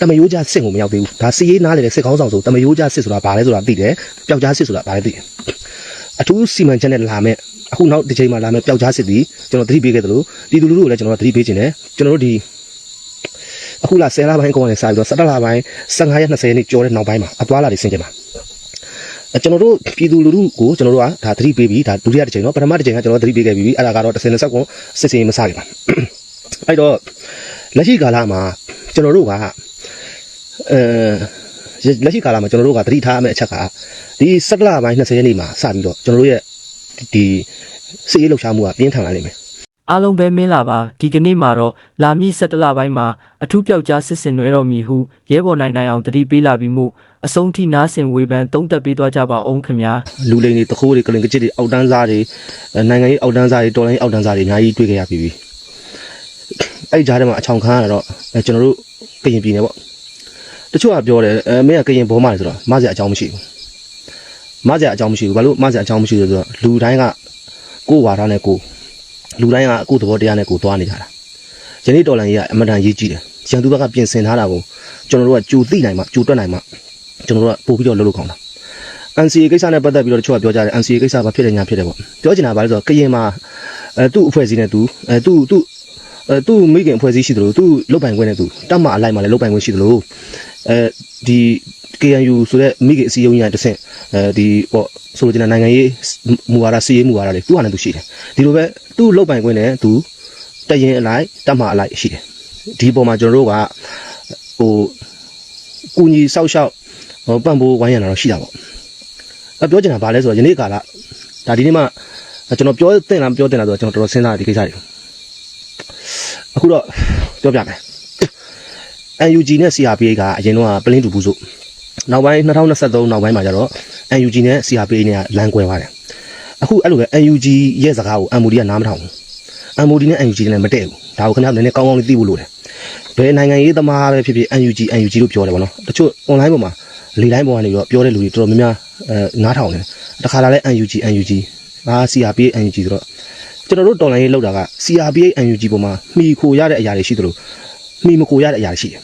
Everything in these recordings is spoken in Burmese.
တမယိုးကြစစ်ကိုမရောက်သေးဘူးဒါစီရေးနားလေတဲ့စစ်ကောင်းဆောင်ဆိုတမယိုးကြစစ်ဆိုတာဘာလဲဆိုတာသိတယ်ပျောက်ကြားစစ်ဆိုတာဘာလဲသိတယ်အထူးစီမံချက်နဲ့လာမဲ့အခုနောက်တစ်ချိန်မှလာမဲ့ပျောက်ကြားစစ်ဒီကျွန်တော်သတိပေးခဲ့သလိုပြည်သူလူထုကိုလည်းကျွန်တော်သတိပေးခြင်းနဲ့ကျွန်တော်တို့ဒီအခုလာ10လပိုင်းကောင်းနေစပြီးတော့17လပိုင်း15ရက်20နေ့ကျော်တဲ့နောက်ပိုင်းမှာအသွားလာတွေဆင်ကျင်ပါကျွန်တော်တို့ပြည်သူလူထုကိုကျွန်တော်တို့ကဒါသတိပေးပြီးဒါဒုတိယတစ်ချိန်တော့ပထမတစ်ချိန်ကကျွန်တော်သတိပေးခဲ့ပြီးအဲ့ဒါကတော့10 20စက္ကွန်စစ်စင်မစခဲ့ပါအဲ့တော့လက်ရှိကာလမှာကျွန်တော်တို့က အဲလက်ရှိကာလမှာကျွန်တော်တို့ကသတိထားရမယ့်အချက်ကဒီ17လပိုင်း20ရက်နေ့မှာစပြီးတော့ကျွန်တော်တို့ရဲ့ဒီစစ်ရေးလှုပ်ရှားမှုကပြင်းထန်လာလိမ့်မယ်အားလုံးပဲမင်းလာပါဒီကနေ့မှာတော့လာမည့်17လပိုင်းမှာအထူးပြောက်ကြားစစ်စင်နွဲတော်မူဟုရဲဘော်နိုင်နိုင်အောင်တတိပေးလာပြီးမှုအဆုံးထိနားဆင်ဝေဖန်တုံးသက်ပေးသွားကြပါအောင်ခင်ဗျာလူလိန်တွေတခိုးတွေကလင်ကကြစ်တွေအောက်တန်းစားတွေအဲနိုင်ငံရေးအောက်တန်းစားတွေတော်လိုင်းအောက်တန်းစားတွေအများကြီးတွေ့ခဲ့ရပြီးပြီအဲ့ဒီကြားထဲမှာအချောင်ခန်းရတော့အဲကျွန်တော်တို့ကရင်ပြည်နယ်ပေါ့တ ချို့ကပြောတယ်အဲမင်းကကရင်ဘောမလေဆိုတော့မဆရာအကြောင်းမရှိဘူးမဆရာအကြောင်းမရှိဘူးဘာလို့မဆရာအကြောင်းမရှိလဲဆိုတော့လူတိုင်းကကိုယ်ဝါဒနဲ့ကိုယ်လူတိုင်းကကိုယ်သဘောတရားနဲ့ကိုယ်သွားနေကြတာယနေ့တော်လိုင်းကြီးကအမတန်ရေးကြည့်တယ်ရန်သူဘက်ကပြင်ဆင်ထားတာကိုကျွန်တော်တို့ကကြိုသိနိုင်မှကြိုတွက်နိုင်မှကျွန်တော်တို့ကပို့ပြီးတော့လှုပ်လို့ကောင်းတာ NCA ကိစ္စနဲ့ပတ်သက်ပြီးတော့တချို့ကပြောကြတယ် NCA ကိစ္စဘာဖြစ်တယ်ညာဖြစ်တယ်ပေါ့ပြောချင်တာဘာလဲဆိုတော့ကရင်မှာအဲသူ့အဖွဲ့အစည်းနဲ့သူအဲသူ့သူ့အဲသူ့မိခင်အဖွဲ့အစည်းရှိတယ်လို့သူ့လုတ်ပိုင်ခွင့်နဲ့သူတတ်မှအလိုက်မှလည်းလုတ်ပိုင်ခွင့်ရှိတယ်လို့ အဲဒီ KNU ဆိုတဲ့မိခင်အစည်းအရုံးကြီးကတဆင့်အဲဒီပေါ့ဆိုလိုချင်တဲ့နိုင်ငံရေးမူဝါဒစီရေးမူဝါဒတွေသူ့ဟာနဲ့သူရှိတယ်ဒီလိုပဲသူ့လုတ်ပိုင်ခွင့်နဲ့သူတရင်အလိုက်တတ်မှအလိုက်ရှိတယ်ဒီပုံမှာကျွန်တော်တို့ကဟိုကူညီဆောက်ရှောက်ဟိုပံ့ပိုးဝိုင်းရံတာတော့ရှိတာပေါ့အပြောချင်တာဘာလဲဆိုတော့ယနေ့ကာလဒါဒီနေ့မှကျွန်တော်ပြောတင်လားမပြောတင်လားဆိုတော့ကျွန်တော်တော်တော်စဉ်းစားတယ်ဒီကိစ္စတွေအခုတော့ပြောပြမယ် UNG နဲ့ CRPA ကအရင်တော့ပလင်းတူဘူးစို့နောက်ပိုင်း2023နောက်ပိုင်းမှာကျတော့ UNG နဲ့ CRPA နဲ့လမ်းကွဲသွားတယ်အခုအဲ့လိုပဲ UNG ရဲ့စကားကို MOD ကနားမထောင်ဘူး MOD နဲ့ UNG နဲ့မတည့်ဘူးဒါကိုခင်ဗျားတို့နည်းနည်းကောင်းကောင်းလေးသိဖို့လိုတယ်ဘယ်နိုင်ငံရေးသမားပဲဖြစ်ဖြစ် UNG UNG လို့ပြောတယ်ဗောနော်တချို့ online ပေါ်မှာလေတိုင်းပေါ်ကနေပြီးတော့ပြောတဲ့လူတွေတော်တော်များများအဲနားထောင်တယ်တခါလာလဲ UNG UNG ငါ CRPA UNG ဆိုတော့ကျွန်တော်တို့တော်လိုင်းရေးလောက်တာက CRPA UNG ပေါ်မှာမှီခိုရတဲ့အရာတွေရှိသလို မှီမခိုရတဲ့အရာတွေရှိတယ်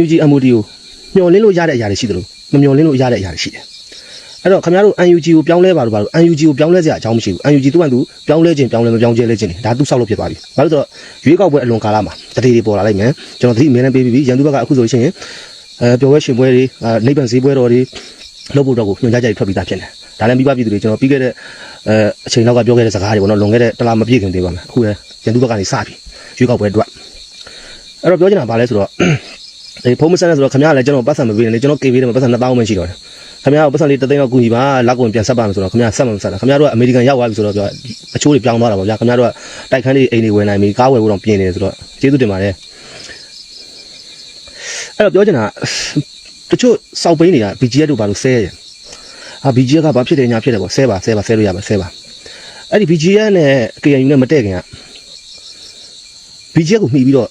UNG MOD ကိုမျှော်လင့်လို့ရတဲ့အရာတွေရှိသလိုမမျှော်လင့်လို့ရတဲ့အရာတွေရှိတယ်အဲ့တော့ခင်ဗျားတို့ UNG ကိုပြောင်းလဲပါလို့ပါလို့ UNG ကိုပြောင်းလဲစရာအကြောင်းမရှိဘူး UNG သူ့ကသူပြောင်းလဲခြင်းပြောင်းလဲမပြောင်းကျဲလဲခြင်းဒါသူ့ဆောက်လို့ဖြစ်သွားပြီဘာလို့ဆိုတော့ရွေးကောက်ပွဲအလွန်ကာလမှာတတိတွေပေါ်လာလိုက်မယ်ကျွန်တော်သတိအမြဲတမ်းပေးပြီးပြီရန်သူဘက်ကအခုဆိုရှင်အဲပျော်ပွဲရှင်ပွဲတွေအဲနိဗ္ဗာန်ဈေးပွဲတော်တွေလုပ်ဖို့တော့ကိုညွှန်ကြားချက်တွေထွက်ပြီးသားဖြစ်နေဒါလည်းမိဘပြည်သူတွေကျွန်တော်ပြီးခဲ့တဲ့အဲအချိန်လောက်ကပြောခဲ့တဲ့စကားတွေပေါ့နော်လွန်ခဲ့တဲ့တလားမပြည့်ခင်သေးပါမယ်အခုလည်းရန်သူဘက်ကနေစပြီရွေးကောက်ပွဲအတွက် အဲ့တော့ပြောချင်တာဘာလဲဆိုတော့ဒီဖုန်းမဆက်နဲ့ဆိုတော့ခင်ဗျားလည်းကျွန်တော်ပတ်စံမပေးနဲ့လေကျွန်တော် KB ထဲမှာပတ်စံ2000မှရှိတော့တယ်ခင်ဗျားပတ်စံလေးတသိန်းတော့ကူညီပါလောက်ကုန်ပြန်ဆက်ပါမယ်ဆိုတော့ခင်ဗျားဆက်မှမဆက်တာခင်ဗျားတို့ကအမေရိကန်ရောက်သွားပြီဆိုတော့ပြောအချိုးတွေပြောင်းသွားတာပေါ့ဗျာခင်ဗျားတို့ကတိုက်ခန်းတွေအိမ်တွေဝယ်နိုင်ပြီကားဝယ်ဖို့တော့ပြင်နေတယ်ဆိုတော့ကျေးဇူးတင်ပါတယ်အဲ့တော့ပြောချင်တာတချို့စောက်ပိန်းတွေက BGF တို့ဘာလို့ဆဲရအာ BGF ကဘာဖြစ်တယ်ညာဖြစ်တယ်ပေါ့ဆဲပါဆဲပါဆဲလို့ရပါဆဲပါအဲ့ဒီ BGF နဲ့ KNU နဲ့မတည့်ခင်က BGF ကိုမှီပြီးတော့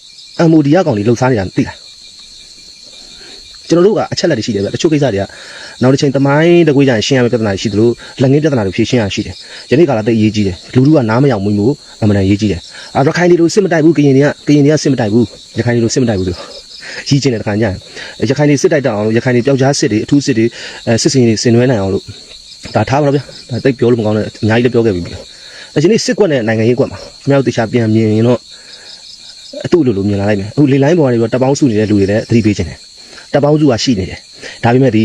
MOD ရကောင်တွေလှုပ်ရှားနေတာသိလားကျွန်တော်တို့ကအချက်လက်တွေရှိတယ်ဗျတချို့ကိစ္စတွေကနောက်တစ်ချိန်သမိုင်းတကွေးကြရင်ရှင်းရမယ့်ပြဿနာတွေရှိသလိုလက်ငင်းပြဿနာတွေဖြေရှင်းရရှိတယ်ယနေ့ကာလတိတ်အရေးကြီးတယ်လူလူကနားမယောင်မှုမျိုးအမှန်တန်အရေးကြီးတယ်အာရခိုင်တွေလိုစစ်မတိုက်ဘူးကရင်တွေကကရင်တွေကစစ်မတိုက်ဘူးရခိုင်တွေလိုစစ်မတိုက်ဘူးဆိုတော့ကြီးချင်းတဲ့တခါညရခိုင်တွေစစ်တိုက်တတ်အောင်လို့ရခိုင်တွေပျောက်ကြားစစ်တွေအထူးစစ်တွေအဲစစ်စင်တွေဆင်နွှဲနိုင်အောင်လို့ဒါထားပါတော့ဗျဒါတိတ်ပြောလို့မကောင်းတဲ့အများကြီးလည်းပြောခဲ့ပြီပြီအချိန်นี้စစ်ကွက်နဲ့နိုင်ငံရေးကွက်မှာခင်ဗျားတို့တရားပြန်မြင်ရင်တော့ အတူလိုလိုမြင်လာလိုက်မယ်အခုလေလိုင်းပေါ်ကနေပြီးတော့တပ်ပေါင်းစုနေတဲ့လူတွေလည်းသတိပေးခြင်းတယ်တပ်ပေါင်းစုကရှိနေတယ်ဒါပေမဲ့ဒီ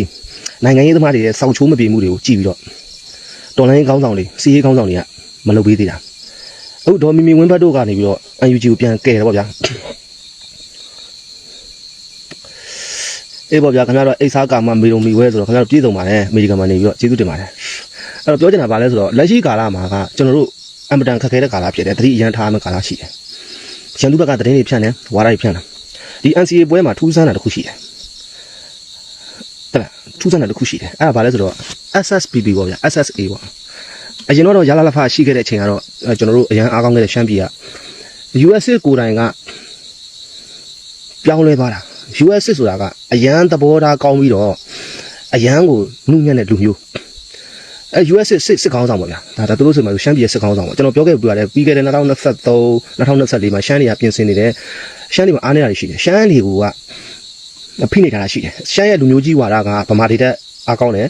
နိုင်ငံရေးသမားတွေရဲ့စောင့်ချိုးမပြေမှုတွေကိုကြည့်ပြီးတော့တော်လိုင်းကောင်းဆောင်တွေစီးရေးကောင်းဆောင်တွေကမလုပ်ပေးသေးတာအခုဒေါ်မီမီဝင်းဘတ်တို့ကနေပြီးတော့ UNG ကိုပြန်ကယ်တယ်ပေါ့ဗျာအေးပေါ့ဗျာခင်ဗျားတို့အိတ်စားကာမမေရုံမီဝဲဆိုတော့ခင်ဗျားတို့ပြည်စုံပါတယ်အမေရိကန်မှာနေပြီးတော့ကျေးဇူးတင်ပါတယ်အဲ့တော့ပြောချင်တာဗာလဲဆိုတော့လက်ရှိကာလမှာကကျွန်တော်တို့အင်မတန်ခက်ခဲတဲ့ကာလဖြစ်တယ်တတိအရန်ထားမယ့်ကာလရှိတယ် ရန်သူဘက်ကသတင်းတွေဖြန့်တယ်ဝါဒတွေဖြန့်တယ်ဒီ NCA ပွဲမှာထူးဆန်းတာတစ်ခုရှိတယ်တဲ့လားထူးဆန်းတာတစ်ခုရှိတယ်အဲ့ဒါဗာလဲဆိုတော့ SSPP ပေါ့ဗျာ SSA ပေါ့အရင်တော့ရလာလဖရှိခဲ့တဲ့အချိန်ကတော့အဲကျွန်တော်တို့အရန်အားကောင်းခဲ့တဲ့ရှမ်းပြည်က USA ကိုယ်တိုင်ကပြောင်းလဲသွားတာ US ဆိုတာကအရန်သဘောထားကောင်းပြီးတော့အရန်ကိုနှုတ်ညံ့တဲ့လူမျိုး အဲ US စစ်စစ်ကောင်းဆောင်ပါဗျာဒါဒါသူတို့ဆိုမှရှမ်းပြည်စစ်ကောင်းဆောင်ပါကျွန်တော်ပြောခဲ့ပြရတယ်ပြီးခဲ့တဲ့2023 2024မှာရှမ်းတွေကပြင်ဆင်နေတယ်ရှမ်းတွေမှာအားနေတာတွေရှိတယ်ရှမ်းတွေကဖိနေထားတာရှိတယ်ရှမ်းရဲ့လူမျိုးကြီးဝါဒကဗမာတွေတက်အားကောင်းတယ်